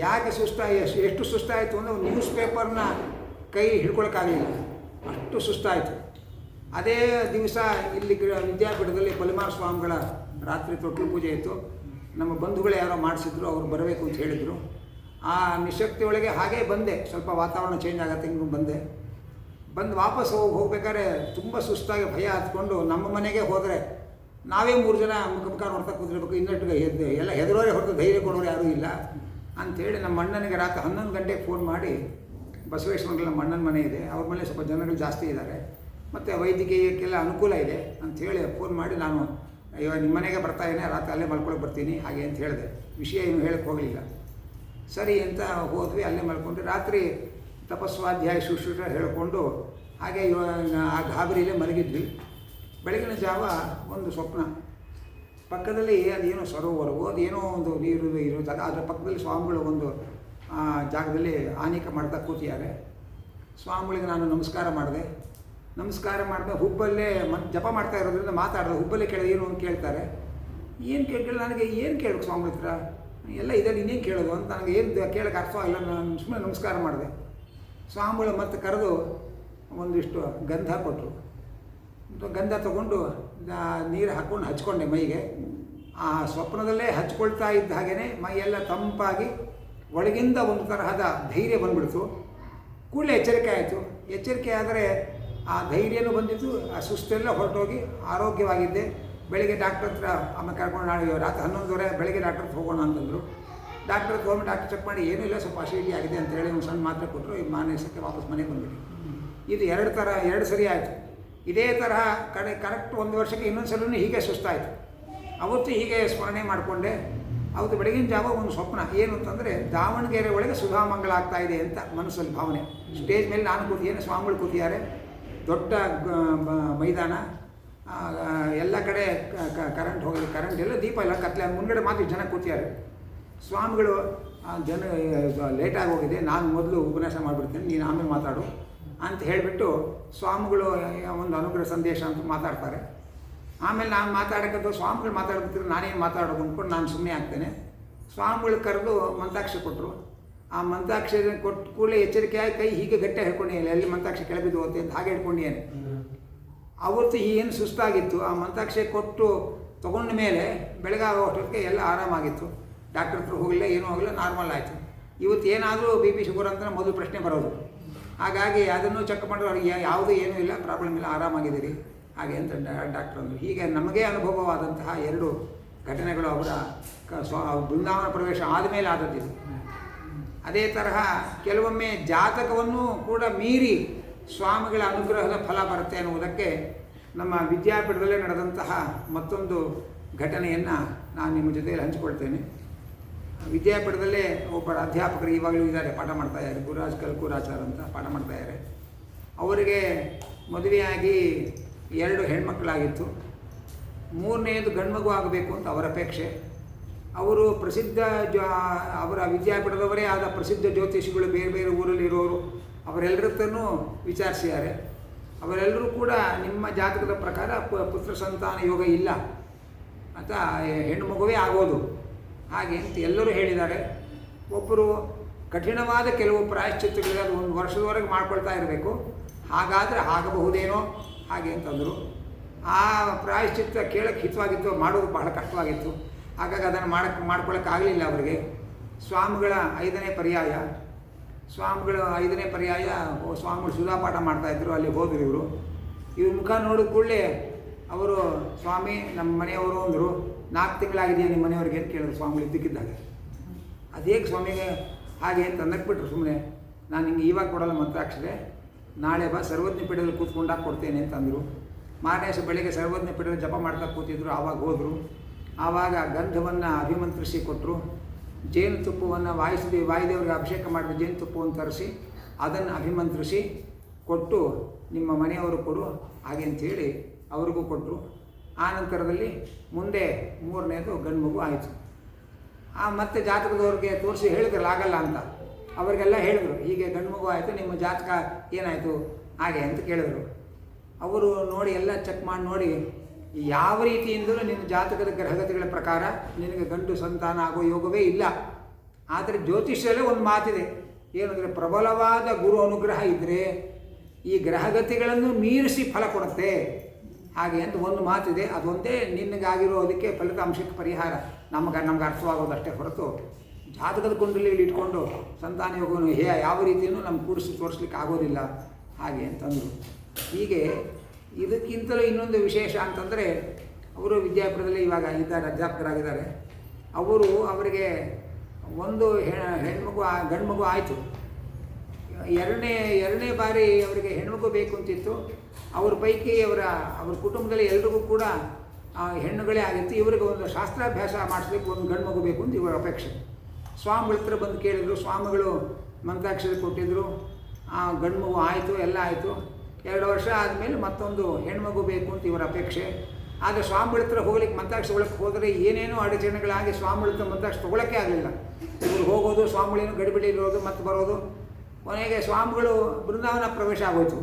ಯಾಕೆ ಸುಸ್ತಾಯಿ, ಎಷ್ಟು ಸುಸ್ತಾಯಿತು ಅಂದರೆ ನ್ಯೂಸ್ ಪೇಪರ್ನ ಕೈ ಹಿಡ್ಕೊಳಕ್ಕಾಗಲಿಲ್ಲ. ಅಷ್ಟು ಸುಸ್ತಾಯಿತು. ಅದೇ ದಿವಸ ಇಲ್ಲಿ ವಿದ್ಯಾಪೀಠದಲ್ಲಿ ಪಲಿಮಾರ್ ಸ್ವಾಮಿಗಳ ರಾತ್ರಿ ತೊಟ್ಟಲು ಪೂಜೆ ಇತ್ತು. ನಮ್ಮ ಬಂಧುಗಳು ಯಾರೋ ಮಾಡಿಸಿದ್ರು, ಅವರು ಬರಬೇಕು ಅಂತ ಹೇಳಿದರು. ಆ ನಿಶಕ್ತಿ ಒಳಗೆ ಹಾಗೇ ಬಂದೆ. ಸ್ವಲ್ಪ ವಾತಾವರಣ ಚೇಂಜ್ ಆಗತ್ತೆ, ಹಿಂಗೆ ಬಂದೆ. ಬಂದು ವಾಪಸ್ ಹೋಗಿ ಹೋಗ್ಬೇಕಾದ್ರೆ ತುಂಬ ಸುಸ್ತಾಗಿ ಭಯ ಹತ್ಕೊಂಡು ನಮ್ಮ ಮನೆಗೆ ಹೋದರೆ ನಾವೇ ಮೂರು ಜನ ಮುಖ ಮುಖ ನೋಡ್ತಾ ಕೂತಿರ್ಬೇಕು. ಇನ್ನಷ್ಟು ಎದ್ದು ಎಲ್ಲ ಹೆದರೋರೆ ಹೊರತು ಧೈರ್ಯ ಕೊಡೋರು ಯಾರೂ ಇಲ್ಲ. ಅಂಥೇಳಿ ನಮ್ಮ ಅಣ್ಣನಿಗೆ ರಾತ್ರಿ ಹನ್ನೊಂದು ಗಂಟೆಗೆ ಫೋನ್ ಮಾಡಿ ಬಸವೇಶ್ವರನಲ್ಲಿ ನಮ್ಮ ಅಣ್ಣನ ಮನೆ ಇದೆ. ಅವ್ರ ಮನೆ ಸ್ವಲ್ಪ ಜನಗಳು ಜಾಸ್ತಿ ಇದ್ದಾರೆ ಮತ್ತು ವೈದ್ಯಕೀಯಕ್ಕೆಲ್ಲ ಅನುಕೂಲ ಇದೆ ಹೇಳಿ ಫೋನ್ ಮಾಡಿ ನಾನು ಇವಾಗ ನಿಮ್ಮ ಮನೆಗೆ ಬರ್ತಾ ಇದ್ದೇನೆ ರಾತ್ರಿ ಅಲ್ಲೇ ಮಲ್ಕೊಳಕ್ಕೆ ಬರ್ತೀನಿ, ಹಾಗೆ ಅಂತ ಹೇಳಿದೆ. ವಿಷಯ ಏನು ಹೇಳಕ್ಕೆ ಹೋಗಲಿಲ್ಲ. ಸರಿ ಅಂತ ಹೋದ್ವಿ, ಅಲ್ಲೇ ಮಲ್ಕೊಂಡು ರಾತ್ರಿ ತಪಸ್ವಾಧ್ಯಾಯ ಶುಶ್ರೂಷ ಹೇಳಿಕೊಂಡು ಹಾಗೆ ಇವಾಗ ಆ ಗಾಬರಿಯಲ್ಲೇ ಮಲಗಿದ್ವಿ. ಬೆಳಗಿನ ಜಾವ ಒಂದು ಸ್ವಪ್ನ. ಪಕ್ಕದಲ್ಲಿ ಅದೇನೋ ಸರೋವರವೋ, ಅದೇನೋ ಒಂದು ನೀರು ಇರೋ ಜಾಗ ಅದರ ಪಕ್ಕದಲ್ಲಿ ಸ್ವಾಮಿಗಳು ಒಂದು ಜಾಗದಲ್ಲಿ ಆನೇಕ ಮಾಡ್ತಾ ಕೂತಿದ್ದಾರೆ. ಸ್ವಾಮಿಗಳಿಗೆ ನಾನು ನಮಸ್ಕಾರ ಮಾಡಿದೆ. ನಮಸ್ಕಾರ ಮಾಡಿದೆ, ಹುಬ್ಬಲ್ಲೇ ಮತ್ತು ಜಪ ಮಾಡ್ತಾ ಇರೋದ್ರಿಂದ ಮಾತಾಡಿದೆ, ಹುಬ್ಬಲ್ಲೇ ಕೇಳಿದೆ, ಏನು ಅಂತ ಕೇಳ್ತಾರೆ. ಏನು ಕೇಳಿಲ್ಲ ನನಗೆ ಏನು ಕೇಳಬೇಕು ಸ್ವಾಮಿ ಹತ್ರ? ಎಲ್ಲ ಇದೆ ಇನ್ನೇನು ಕೇಳೋದು ಅಂತ ನನಗೆ ಏನು ಕೇಳೋಕ್ಕೆ ಅರ್ಥ ಇಲ್ಲ ನಾನು ಸುಮ್ಮನೆ ನಮಸ್ಕಾರ ಮಾಡಿದೆ. ಸ್ವಾಮಿಗಳು ಮತ್ತೆ ಕರೆದು ಒಂದಿಷ್ಟು ಗಂಧ ಕೊಟ್ಟರು ಗಂಧ ತಗೊಂಡು ನೀರು ಹಾಕ್ಕೊಂಡು ಹಚ್ಕೊಂಡೆ ಮೈಗೆ. ಆ ಸ್ವಪ್ನದಲ್ಲೇ ಹಚ್ಕೊಳ್ತಾ ಇದ್ದ ಹಾಗೇ ಮೈಯೆಲ್ಲ ತಂಪಾಗಿ ಒಳಗಿಂದ ಒಂದು ತರಹದ ಧೈರ್ಯ ಬಂದ್ಬಿಡ್ತು. ಕೂಡಲೇ ಎಚ್ಚರಿಕೆ ಆಯಿತು. ಎಚ್ಚರಿಕೆ ಆದರೆ ಆ ಧೈರ್ಯನೂ ಬಂದಿತ್ತು ಆ ಸುಸ್ತೆಲ್ಲ ಹೊರಟೋಗಿ ಆರೋಗ್ಯವಾಗಿದ್ದೆ. ಬೆಳಿಗ್ಗೆ ಡಾಕ್ಟ್ರ್ ಹತ್ರ ಅಮ್ಮ ಕರ್ಕೊಂಡು ನಾಳೆ ರಾತ್ರಿ ಹನ್ನೊಂದುವರೆ ಬೆಳಿಗ್ಗೆ ಡಾಕ್ಟ್ರ್ ಹತ್ರ ಹೋಗೋಣ ಅಂತಂದರು. ಡಾಕ್ಟ್ರ್ ಹೋಗಿ ಡಾಕ್ಟ್ರ್ ಚೆಕ್ ಮಾಡಿ ಏನೂ ಇಲ್ಲ ಸ್ವಲ್ಪ ಅಸಿಡಿಟಿ ಆಗಿದೆ ಅಂತೇಳಿ ಒಂದು ಸಣ್ಣ ಮಾತ್ರೆ ಕೊಟ್ಟರು ಈ ಮಾನಸಕ್ಕೆ ವಾಪಸ್ ಮನೆಗೆ ಬಂದ್ಬಿಟ್ಟು ಇದು ಎರಡು ಥರ ಎರಡು ಸರಿ ಆಯಿತು. ಇದೇ ತರಹ ಕಡೆ ಕರೆಕ್ಟ್ ಒಂದು ವರ್ಷಕ್ಕೆ ಇನ್ನೊಂದು ಸಲೂ ಹೀಗೆ ಸುಸ್ತಾಯಿತು. ಅವತ್ತು ಹೀಗೆ ಸ್ಮರಣೆ ಮಾಡಿಕೊಂಡೆ. ಅವತ್ತು ಬೆಳಗಿನ ಜಾವ ಒಂದು ಸ್ವಪ್ನ. ಏನು ಅಂತಂದರೆ ದಾವಣಗೆರೆ ಒಳಗೆ ಸುಧಾಮಂಗಳ ಆಗ್ತಾ ಇದೆ ಅಂತ ಮನಸ್ಸಲ್ಲಿ ಭಾವನೆ. ಸ್ಟೇಜ್ ಮೇಲೆ ನಾನು ಕೂತಿ ಏನು ಸ್ವಾಮಿಗಳು ಕೂತಿದ್ದಾರೆ, ದೊಡ್ಡ ಮೈದಾನ ಎಲ್ಲ ಕಡೆ ಕರೆಂಟ್ ಹೋಗಿದೆ ಕರೆಂಟ್ ಎಲ್ಲ ದೀಪ ಎಲ್ಲ ಕತ್ಲೆ ಮುಂದ್ಗಡೆ ಮಾತ್ರ ಜನ ಕೂತಿದ್ದಾರೆ. ಸ್ವಾಮಿಗಳು ಜನ ಲೇಟಾಗಿ ಹೋಗಿದೆ, ನಾನು ಮೊದಲು ಉಪನ್ಯಾಸ ಮಾಡಿಬಿಡ್ತೀನಿ, ನೀನು ಆಮೇಲೆ ಮಾತಾಡು ಅಂತ ಹೇಳಿಬಿಟ್ಟು ಸ್ವಾಮಿಗಳು ಒಂದು ಅನುಗ್ರಹ ಸಂದೇಶ ಅಂತ ಮಾತಾಡ್ತಾರೆ. ಆಮೇಲೆ ನಾನು ಮಾತಾಡೋಕ್ಕಂತ ಸ್ವಾಮಿಗಳು ಮಾತಾಡ್ಬಿಡ್ತಾರೆ ನಾನೇನು ಮಾತಾಡೋದು ಅಂದ್ಕೊಂಡು ನಾನು ಸುಮ್ಮನೆ ಆಗ್ತೇನೆ. ಸ್ವಾಮಿಗಳು ಕರೆದು ಮಂತಾಕ್ಷಿ ಕೊಟ್ಟರು ಆ ಮಂತಾಕ್ಷ ಕೊಟ್ಟು ಕೂಡಲೇ ಎಚ್ಚರಿಕೆಯಾಗಿ ಕೈ ಹೀಗೆ ಗಟ್ಟೆ ಹಿಡ್ಕೊಂಡಿಯಲ್ಲ ಎಲ್ಲಿ ಮಂತಾಕ್ಷಿ ಕೆಳಬಿದ್ದು ಹೋಗುತ್ತೆ ಅಂತ ಹಾಗೆ ಹಿಡ್ಕೊಂಡಿದ್ದೇನೆ ಅವತ್ತು ಏನು ಸುಸ್ತಾಗಿತ್ತು, ಆ ಮಂತಾಕ್ಷಿ ಕೊಟ್ಟು ತೊಗೊಂಡ ಮೇಲೆ ಬೆಳಗಾಗೋ ಅಷ್ಟೊತ್ತಿಗೆ ಎಲ್ಲ ಆರಾಮಾಗಿತ್ತು. ಡಾಕ್ಟರ್ ಹತ್ರ ಹೋಗಲಿಲ್ಲ ಏನೂ ಹೋಗಲಿಲ್ಲ ನಾರ್ಮಲ್ ಆಯಿತು. ಇವತ್ತು ಏನಾದರೂ ಬಿ ಪಿ ಶುಗರ್ ಅಂತ ಮೊದಲು ಪ್ರಶ್ನೆ ಬರೋದು. ಹಾಗಾಗಿ ಅದನ್ನು ಚೆಕ್ ಮಾಡಿದ್ರೆ ಅವ್ರಿಗೆ ಯಾವುದೂ ಏನೂ ಇಲ್ಲ, ಪ್ರಾಬ್ಲಮ್ ಇಲ್ಲ, ಆರಾಮಾಗಿದ್ದೀರಿ. ಹಾಗೆ ಅಂತ ಡಾಕ್ಟರ್ ಅಂದರು. ಹೀಗೆ ನಮಗೆ ಅನುಭವವಾದಂತಹ ಎರಡು ಘಟನೆಗಳು ಅವರ ಬೃಂದಾವನ ಪ್ರವೇಶ ಆದಮೇಲೆ ಆದದ್ದಿದೆ ಅದೇ ತರಹ ಕೆಲವೊಮ್ಮೆ ಜಾತಕವನ್ನು ಕೂಡ ಮೀರಿ ಸ್ವಾಮಿಗಳ ಅನುಗ್ರಹದ ಫಲ ಬರುತ್ತೆ ಅನ್ನುವುದಕ್ಕೆ ನಮ್ಮ ವಿದ್ಯಾಪೀಠದಲ್ಲೇ ನಡೆದಂತಹ ಮತ್ತೊಂದು ಘಟನೆಯನ್ನು ನಾನು ನಿಮ್ಮ ಜೊತೆಯಲ್ಲಿ ಹಂಚಿಕೊಳ್ತೇನೆ. ವಿದ್ಯಾಪೀಠದಲ್ಲೇ ಒಬ್ಬರ ಅಧ್ಯಾಪಕರು ಇವಾಗಲೂ ಇದ್ದಾರೆ, ಪಾಠ ಮಾಡ್ತಾ ಇದ್ದಾರೆ. ಗುರುರಾಜ್ ಕಲ್ಕೂರಾಚಾರ್ ಅಂತ ಪಾಠ ಮಾಡ್ತಾ ಇದ್ದಾರೆ. ಅವರಿಗೆ ಮದುವೆಯಾಗಿ ಎರಡು ಹೆಣ್ಮಕ್ಕಳಾಗಿತ್ತು ಮೂರನೆಯದು ಗಂಡ್ಮಗು ಆಗಬೇಕು ಅಂತ ಅವರ ಅಪೇಕ್ಷೆ. ಅವರು ಪ್ರಸಿದ್ಧ ಅವರ ವಿದ್ಯಾಪೀಠದವರೇ ಆದ ಪ್ರಸಿದ್ಧ ಜ್ಯೋತಿಷಿಗಳು ಬೇರೆ ಬೇರೆ ಊರಲ್ಲಿರೋರು ಅವರೆಲ್ಲರ ಹತ್ರನೂ ವಿಚಾರಿಸಿದ್ದಾರೆ. ಅವರೆಲ್ಲರೂ ಕೂಡ ನಿಮ್ಮ ಜಾತಕದ ಪ್ರಕಾರ ಪುತ್ರ ಸಂತಾನ ಯೋಗ ಇಲ್ಲ. ಅಂತ ಹೆಣ್ಣು ಮಗುವೇ ಆಗೋದು. ಹಾಗೆ ಅಂತ ಎಲ್ಲರೂ ಹೇಳಿದ್ದಾರೆ. ಒಬ್ಬರು ಕಠಿಣವಾದ ಕೆಲವು ಪ್ರಾಯಶ್ಚಿತ್ತಗಳಿದೆ ಅದು ಒಂದು ವರ್ಷದವರೆಗೆ ಮಾಡ್ಕೊಳ್ತಾ ಇರಬೇಕು. ಹಾಗಾದರೆ ಆಗಬಹುದೇನೋ? ಹಾಗೆ ಅಂತಂದರು. ಆ ಪ್ರಾಯಶ್ಚಿತ್ತ ಕೇಳಕ್ಕೆ ಹಿತವಾಗಿತ್ತು, ಮಾಡೋದು ಬಹಳ ಕಷ್ಟವಾಗಿತ್ತು. ಹಾಗಾಗಿ ಅದನ್ನು ಮಾಡಕ್ಕೆ ಮಾಡ್ಕೊಳ್ಳೋಕ್ಕಾಗಲಿಲ್ಲ ಅವರಿಗೆ. ಸ್ವಾಮಿಗಳ ಐದನೇ ಪರ್ಯಾಯ, ಸ್ವಾಮಿಗಳು ಐದನೇ ಪರ್ಯಾಯ ಸ್ವಾಮಿಗಳು ಸುಧಾಪಾಠ ಮಾಡ್ತಾಯಿದ್ರು ಅಲ್ಲಿ ಹೋದರು ಇವರು. ಇವ್ರ ಮುಖ ನೋಡಿದ ಕೂಡಲೇ ಅವರು, ಸ್ವಾಮಿ ನಮ್ಮ ಮನೆಯವರು ಅಂದರು, ನಾಲ್ಕು ತಿಂಗಳಾಗಿದೆಯಾ ನಿಮ್ಮ ಮನೆಯವ್ರಿಗೆ? ಏನು ಕೇಳಿದ್ರು ಸ್ವಾಮಿಗಳು ಇದ್ದಕ್ಕಿದ್ದಾಗ. ಅದೇಗೆ ಸ್ವಾಮಿಗೆ ಹಾಗೆ ಅಂತ ಅನ್ನಕ್ಬಿಟ್ರು ಸುಮ್ಮನೆ ನಾನು ನಿಮಗೆ ಇವಾಗ ಕೊಡಲ್ಲ ಮಂತ್ರಾಕ್ಷರೆ. ನಾಳೆ ಬಾ ಸರ್ವಜ್ಞ ಪೀಠದಲ್ಲಿ ಕೂತ್ಕೊಂಡಾಗ ಕೊಡ್ತೇನೆ ಅಂತಂದರು. ಮಾರನೇ ಬೆಳಗ್ಗೆ ಸರ್ವಜ್ಞ ಪೀಠದಲ್ಲಿ ಜಪ ಮಾಡ್ತಾ ಕೂತಿದ್ರು, ಆವಾಗ ಹೋದರು. ಆವಾಗ ಗಂಧವನ್ನು ಅಭಿಮಂತ್ರಿಸಿ ಕೊಟ್ಟರು ಜೇನುತುಪ್ಪವನ್ನು ವಾಯಿಸಿದೆ ವಾಯುದೇವರಿಗೆ ಅಭಿಷೇಕ ಮಾಡಿದ ಜೇನುತುಪ್ಪವನ್ನು ತರಿಸಿ, ಅದನ್ನು ಅಭಿಮಂತ್ರಿಸಿ ಕೊಟ್ಟು ನಿಮ್ಮ ಮನೆಯವರು ಕೊಡು, ಹಾಗೆ ಅಂಥೇಳಿ ಅವ್ರಿಗೂ ಕೊಟ್ಟರು ಆ ನಂತರದಲ್ಲಿ ಮುಂದೆ ಮೂರನೇದು ಗಂಡು ಮಗು ಆಯಿತು. ಆ ಮತ್ತೆ ಜಾತಕದವ್ರಿಗೆ ತೋರಿಸಿ ಹೇಳಿದ್ರಲ್ಲ ಆಗಲ್ಲ ಅಂತ. ಅವರಿಗೆಲ್ಲ ಹೇಳಿದ್ರು, ಹೀಗೆ ಗಂಡು ಮಗು ಆಯಿತು, ನಿಮ್ಮ ಜಾತಕ ಏನಾಯಿತು? ಹಾಗೆ ಅಂತ ಕೇಳಿದ್ರು. ಅವರು ನೋಡಿ ಎಲ್ಲ ಚೆಕ್ ಮಾಡಿ ನೋಡಿ, ಯಾವ ರೀತಿಯಿಂದಲೂ ನಿನ್ನ ಜಾತಕದ ಗ್ರಹಗತಿಗಳ ಪ್ರಕಾರ ನಿನಗೆ ಗಂಡು ಸಂತಾನ ಆಗೋ ಯೋಗವೇ ಇಲ್ಲ. ಆದರೆ ಜ್ಯೋತಿಷ್ಯಲ್ಲೇ ಒಂದು ಮಾತಿದೆ. ಏನಂದರೆ ಪ್ರಬಲವಾದ ಗುರು ಅನುಗ್ರಹ ಇದ್ದರೆ ಈ ಗ್ರಹಗತಿಗಳನ್ನು ಮೀರಿಸಿ ಫಲ ಕೊಡುತ್ತೆ. ಹಾಗೆ ಅಂತ ಒಂದು ಮಾತಿದೆ. ಅದೊಂದೇ ನಿನಗಾಗಿರೋ ಅದಕ್ಕೆ ಫಲಿತಾಂಶಕ್ಕೆ ಪರಿಹಾರ. ನಮಗೆ ನಮ್ಗೆ ಅರ್ಥವಾಗೋದಷ್ಟೇ ಹೊರತು. ಜಾತಕದ ಕುಂಡಲಿಯಲ್ಲಿ ಇಟ್ಕೊಂಡು ಸಂತಾನ ಯೋಗವನ್ನು ಹೇ, ಯಾವ ರೀತಿಯೂ ನಮ್ಗೆ ಕೂಡಿಸಿ ತೋರಿಸ್ಲಿಕ್ಕೆ ಆಗೋದಿಲ್ಲ. ಹಾಗೆ ಅಂತಂದರು. ಹೀಗೆ ಇದಕ್ಕಿಂತಲೂ ಇನ್ನೊಂದು ವಿಶೇಷ ಅಂತಂದರೆ, ಅವರು ವಿದ್ಯಾಪುರದಲ್ಲಿ ಇವಾಗ ಇದ್ದಾರೆ, ಅಧ್ಯಾಪಕರಾಗಿದ್ದಾರೆ. ಅವರು ಅವರಿಗೆ ಒಂದು ಹೆಣ್ಮಗು ಗಂಡು ಮಗು ಆಯಿತು. ಎರಡನೇ ಎರಡನೇ ಬಾರಿ ಅವರಿಗೆ ಹೆಣ್ಮಗು ಬೇಕು ಅಂತಿತ್ತು. ಅವ್ರ ಪೈಕಿ ಅವರ, ಅವ್ರ ಕುಟುಂಬದಲ್ಲಿ ಎಲ್ರಿಗೂ ಕೂಡ ಹೆಣ್ಣುಗಳೇ ಆಗಿತ್ತು. ಇವರಿಗೆ ಒಂದು ಶಾಸ್ತ್ರಾಭ್ಯಾಸ ಮಾಡಿಸ್ಲಿಕ್ಕೆ ಒಂದು ಗಂಡು ಮಗು ಬೇಕು ಅಂತ ಇವರ ಅಪೇಕ್ಷೆ. ಸ್ವಾಮಿಗಳ ಹತ್ರ ಬಂದು ಕೇಳಿದರು, ಸ್ವಾಮಿಗಳು ಮಂತ್ರಾಕ್ಷರಿ ಕೊಟ್ಟಿದ್ದರು ಆ ಗಂಡು ಮಗು ಆಯಿತು, ಎಲ್ಲ ಆಯಿತು. ಎರಡು ವರ್ಷ ಆದಮೇಲೆ ಮತ್ತೊಂದು ಹೆಣ್ಮಗು ಬೇಕು ಅಂತ ಇವರ ಅಪೇಕ್ಷೆ. ಆದರೆ ಸ್ವಾಮಿಗಳ ಹತ್ರ ಹೋಗ್ಲಿಕ್ಕೆ ಮಂತ್ರಾಕ್ಷ ತೊಗೊಳಕ್ಕೆ ಹೋದರೆ ಏನೇನೋ ಅಡಚಣೆಗಳಾಗಿ ಸ್ವಾಮಿಗಳ ಹತ್ರ ಮಂತ್ರಾಕ್ಷ ತೊಗೊಳಕ್ಕೆ ಆಗಲಿಲ್ಲ. ಇವರು ಹೋಗೋದು, ಸ್ವಾಮಿಗಳೇನು ಗಡಿಬಿಡಿ ಇರೋದು, ಮತ್ತೆ ಬರೋದು. ಕೊನೆಗೆ ಸ್ವಾಮಿಗಳು ಬೃಂದಾವನ ಪ್ರವೇಶ ಆಗೋಯ್ತು.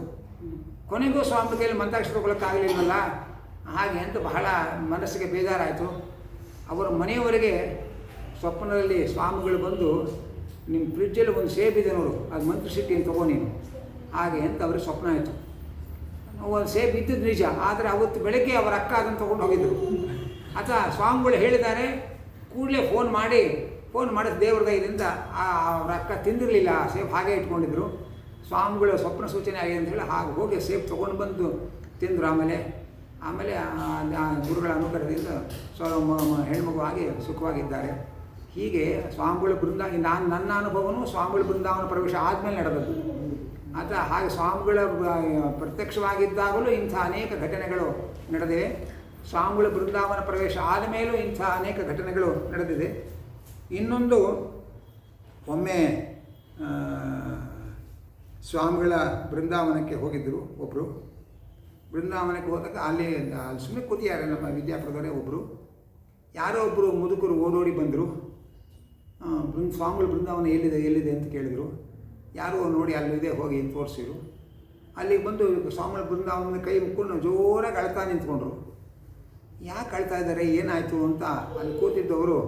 ಕೊನೆಗೂ ಸ್ವಾಮಿ ಕೈಯಲ್ಲಿ ಮಂತ್ರಾಕ್ಷ ತೊಗೊಳಕ್ಕಾಗಲಿಲ್ವಲ್ಲ ಹಾಗೆ ಅಂತ ಬಹಳ ಮನಸ್ಸಿಗೆ ಬೇಜಾರಾಯಿತು. ಅವರ ಮನೆಯವರೆಗೆ ಸ್ವಪ್ನದಲ್ಲಿ ಸ್ವಾಮಿಗಳು ಬಂದು ನಿಮ್ಮ ಫ್ರಿಡ್ಜಲ್ಲಿ ಒಂದು ಸೇಬ್ ಇದೆ ನೋಡು, ಅದು ಮಂತ್ರ ಸಿಟ್ಟಿನ ತಗೋ ನೀನು. ಹಾಗೆ ಅಂತ ಅವ್ರಿಗೆ ಸ್ವಪ್ನ ಆಯಿತು. ಒಂದು ಸೇಬ್ ಇದ್ದದ್ದು ನಿಜ, ಆದರೆ ಅವತ್ತು ಬೆಳಗ್ಗೆ ಅವರ ಅಕ್ಕ ಅದನ್ನು ತೊಗೊಂಡು ಹೋಗಿದ್ದರು ಅಥವಾ ಸ್ವಾಮಿಗಳು ಹೇಳಿದ್ದಾರೆ, ಕೂಡಲೇ ಫೋನ್ ಮಾಡಿ ಫೋನ್ ಮಾಡಿದ ದೇವ್ರ ಆ ಅವ್ರ ಅಕ್ಕ ತಿಂದಿರಲಿಲ್ಲ, ಆ ಸೇಬ್ ಹಾಗೆ ಇಟ್ಕೊಂಡಿದ್ರು. ಸ್ವಾಮಿಗಳು ಸ್ವಪ್ನ ಸೂಚನೆ ಆಗಿದೆ ಅಂತ ಹೇಳಿ ಹಾಗೆ ಹೋಗಿ ಸೇಬ್ ತೊಗೊಂಡು ಬಂದು ತಿಂದರು ಆಮೇಲೆ. ಆಮೇಲೆ ಗುರುಗಳ ಅನುಗ್ರಹದಿಂದ ಸ್ವ ಹೆಣ್ಮಗು ಆಗಿ ಸುಖವಾಗಿದ್ದಾರೆ. ಹೀಗೆ ಸ್ವಾಮಿಗಳು ಬೃಂದ ನಾನು ನನ್ನ ಅನುಭವನೂ ಸ್ವಾಮಿಗಳ ಬೃಂದಾವನ ಪ್ರವೇಶ ಆದಮೇಲೆ ನಡೆದದ್ದು. ಅಥವಾ ಹಾಗೆ ಸ್ವಾಮಿಗಳ ಪ್ರತ್ಯಕ್ಷವಾಗಿದ್ದಾಗಲೂ ಇಂಥ ಅನೇಕ ಘಟನೆಗಳು ನಡೆದಿವೆ. ಸ್ವಾಮಿಗಳ ಬೃಂದಾವನ ಪ್ರವೇಶ ಆದಮೇಲೂ ಇಂಥ ಅನೇಕ ಘಟನೆಗಳು ನಡೆದಿದೆ. ಇನ್ನೊಂದು, ಒಮ್ಮೆ ಸ್ವಾಮಿಗಳ ಬೃಂದಾವನಕ್ಕೆ ಹೋಗಿದ್ದರು ಒಬ್ಬರು ಬೃಂದಾವನಕ್ಕೆ ಹೋದಾಗ ಅಲ್ಲಿ ಸುಮ್ಮನೆ ಕೂತಿದ್ದಾರೆ ನಮ್ಮ ವಿದ್ಯಾಪುರದವರೇ ಒಬ್ಬರು ಯಾರೋ ಒಬ್ಬರು ಮುದುಕರು ಓಡೋಡಿ ಬಂದರು. ಬೃಂದ ಸ್ವಾಮಿಗಳ ಬೃಂದಾವನ ಎಲ್ಲಿದೆ ಎಲ್ಲಿದೆ ಅಂತ ಕೇಳಿದರು. ಯಾರೋ ನೋಡಿ ಅಲ್ಲಿದೆ ಹೋಗಿ ತೋರಿಸಿದ್ರು. ಅಲ್ಲಿಗೆ ಬಂದು ಸ್ವಾಮಿಗಳ ಬೃಂದಾವನ ಕೈ ಮುಕ್ಕೊಂಡು ಜೋರಾಗಿ ಅಳ್ತಾ ನಿಂತ್ಕೊಂಡ್ರು. ಯಾಕೆ ಅಳ್ತಾ ಇದ್ದಾರೆ, ಏನಾಯಿತು ಅಂತ ಅಲ್ಲಿ ಕೂತಿದ್ದವರು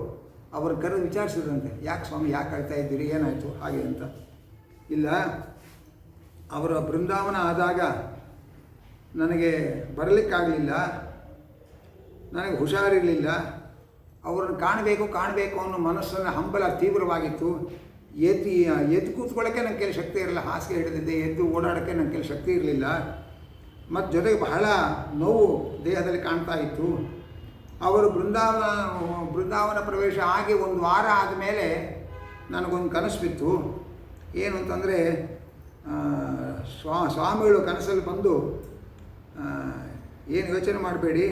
ಅವ್ರ ಕರೆದು ವಿಚಾರಿಸಿದ್ರಂತೆ. ಯಾಕೆ ಸ್ವಾಮಿ, ಯಾಕೆ ಅಳ್ತಾ ಇದ್ದೀರಿ, ಏನಾಯಿತು, ಹಾಗೆ ಅಂತ. ಇಲ್ಲ, ಅವರ ಬೃಂದಾವನ ಆದಾಗ ನನಗೆ ಬರಲಿಕ್ಕಾಗಲಿಲ್ಲ. ನನಗೆ ಹುಷಾರಿರಲಿಲ್ಲ. ಅವರನ್ನು ಕಾಣಬೇಕು ಕಾಣಬೇಕು ಅನ್ನೋ ಮನಸ್ಸನ್ನು ಹಂಬಲ ತೀವ್ರವಾಗಿತ್ತು. ಎದ್ದು ಎದ್ದು ಕೂತ್ಕೊಳ್ಳೋಕ್ಕೆ ನನ್ನ ಕೆಲ ಶಕ್ತಿ ಇರಲಿಲ್ಲ ಹಾಸಿಗೆ ಹಿಡಿದಿದ್ದೆ, ಎದ್ದು ಓಡಾಡೋಕ್ಕೆ ನನ್ನ ಕೆಲ ಶಕ್ತಿ ಇರಲಿಲ್ಲ. ಮತ್ತು ಜೊತೆಗೆ ಬಹಳ ನೋವು ದೇಹದಲ್ಲಿ ಕಾಣ್ತಾ ಇತ್ತು. ಅವರು ಬೃಂದಾವನ ಬೃಂದಾವನ ಪ್ರವೇಶ ಆಗಿ ಒಂದು ವಾರ ಆದಮೇಲೆ ನನಗೊಂದು ಕನಸು ಬಿತ್ತು. ಏನು ಅಂತಂದರೆ ಸ್ವಾ, ಸ್ವಾಮಿಗಳು ಕನಸಲ್ಲಿ ಬಂದು ಏನು ಯೋಚನೆ ಮಾಡಬೇಡಿ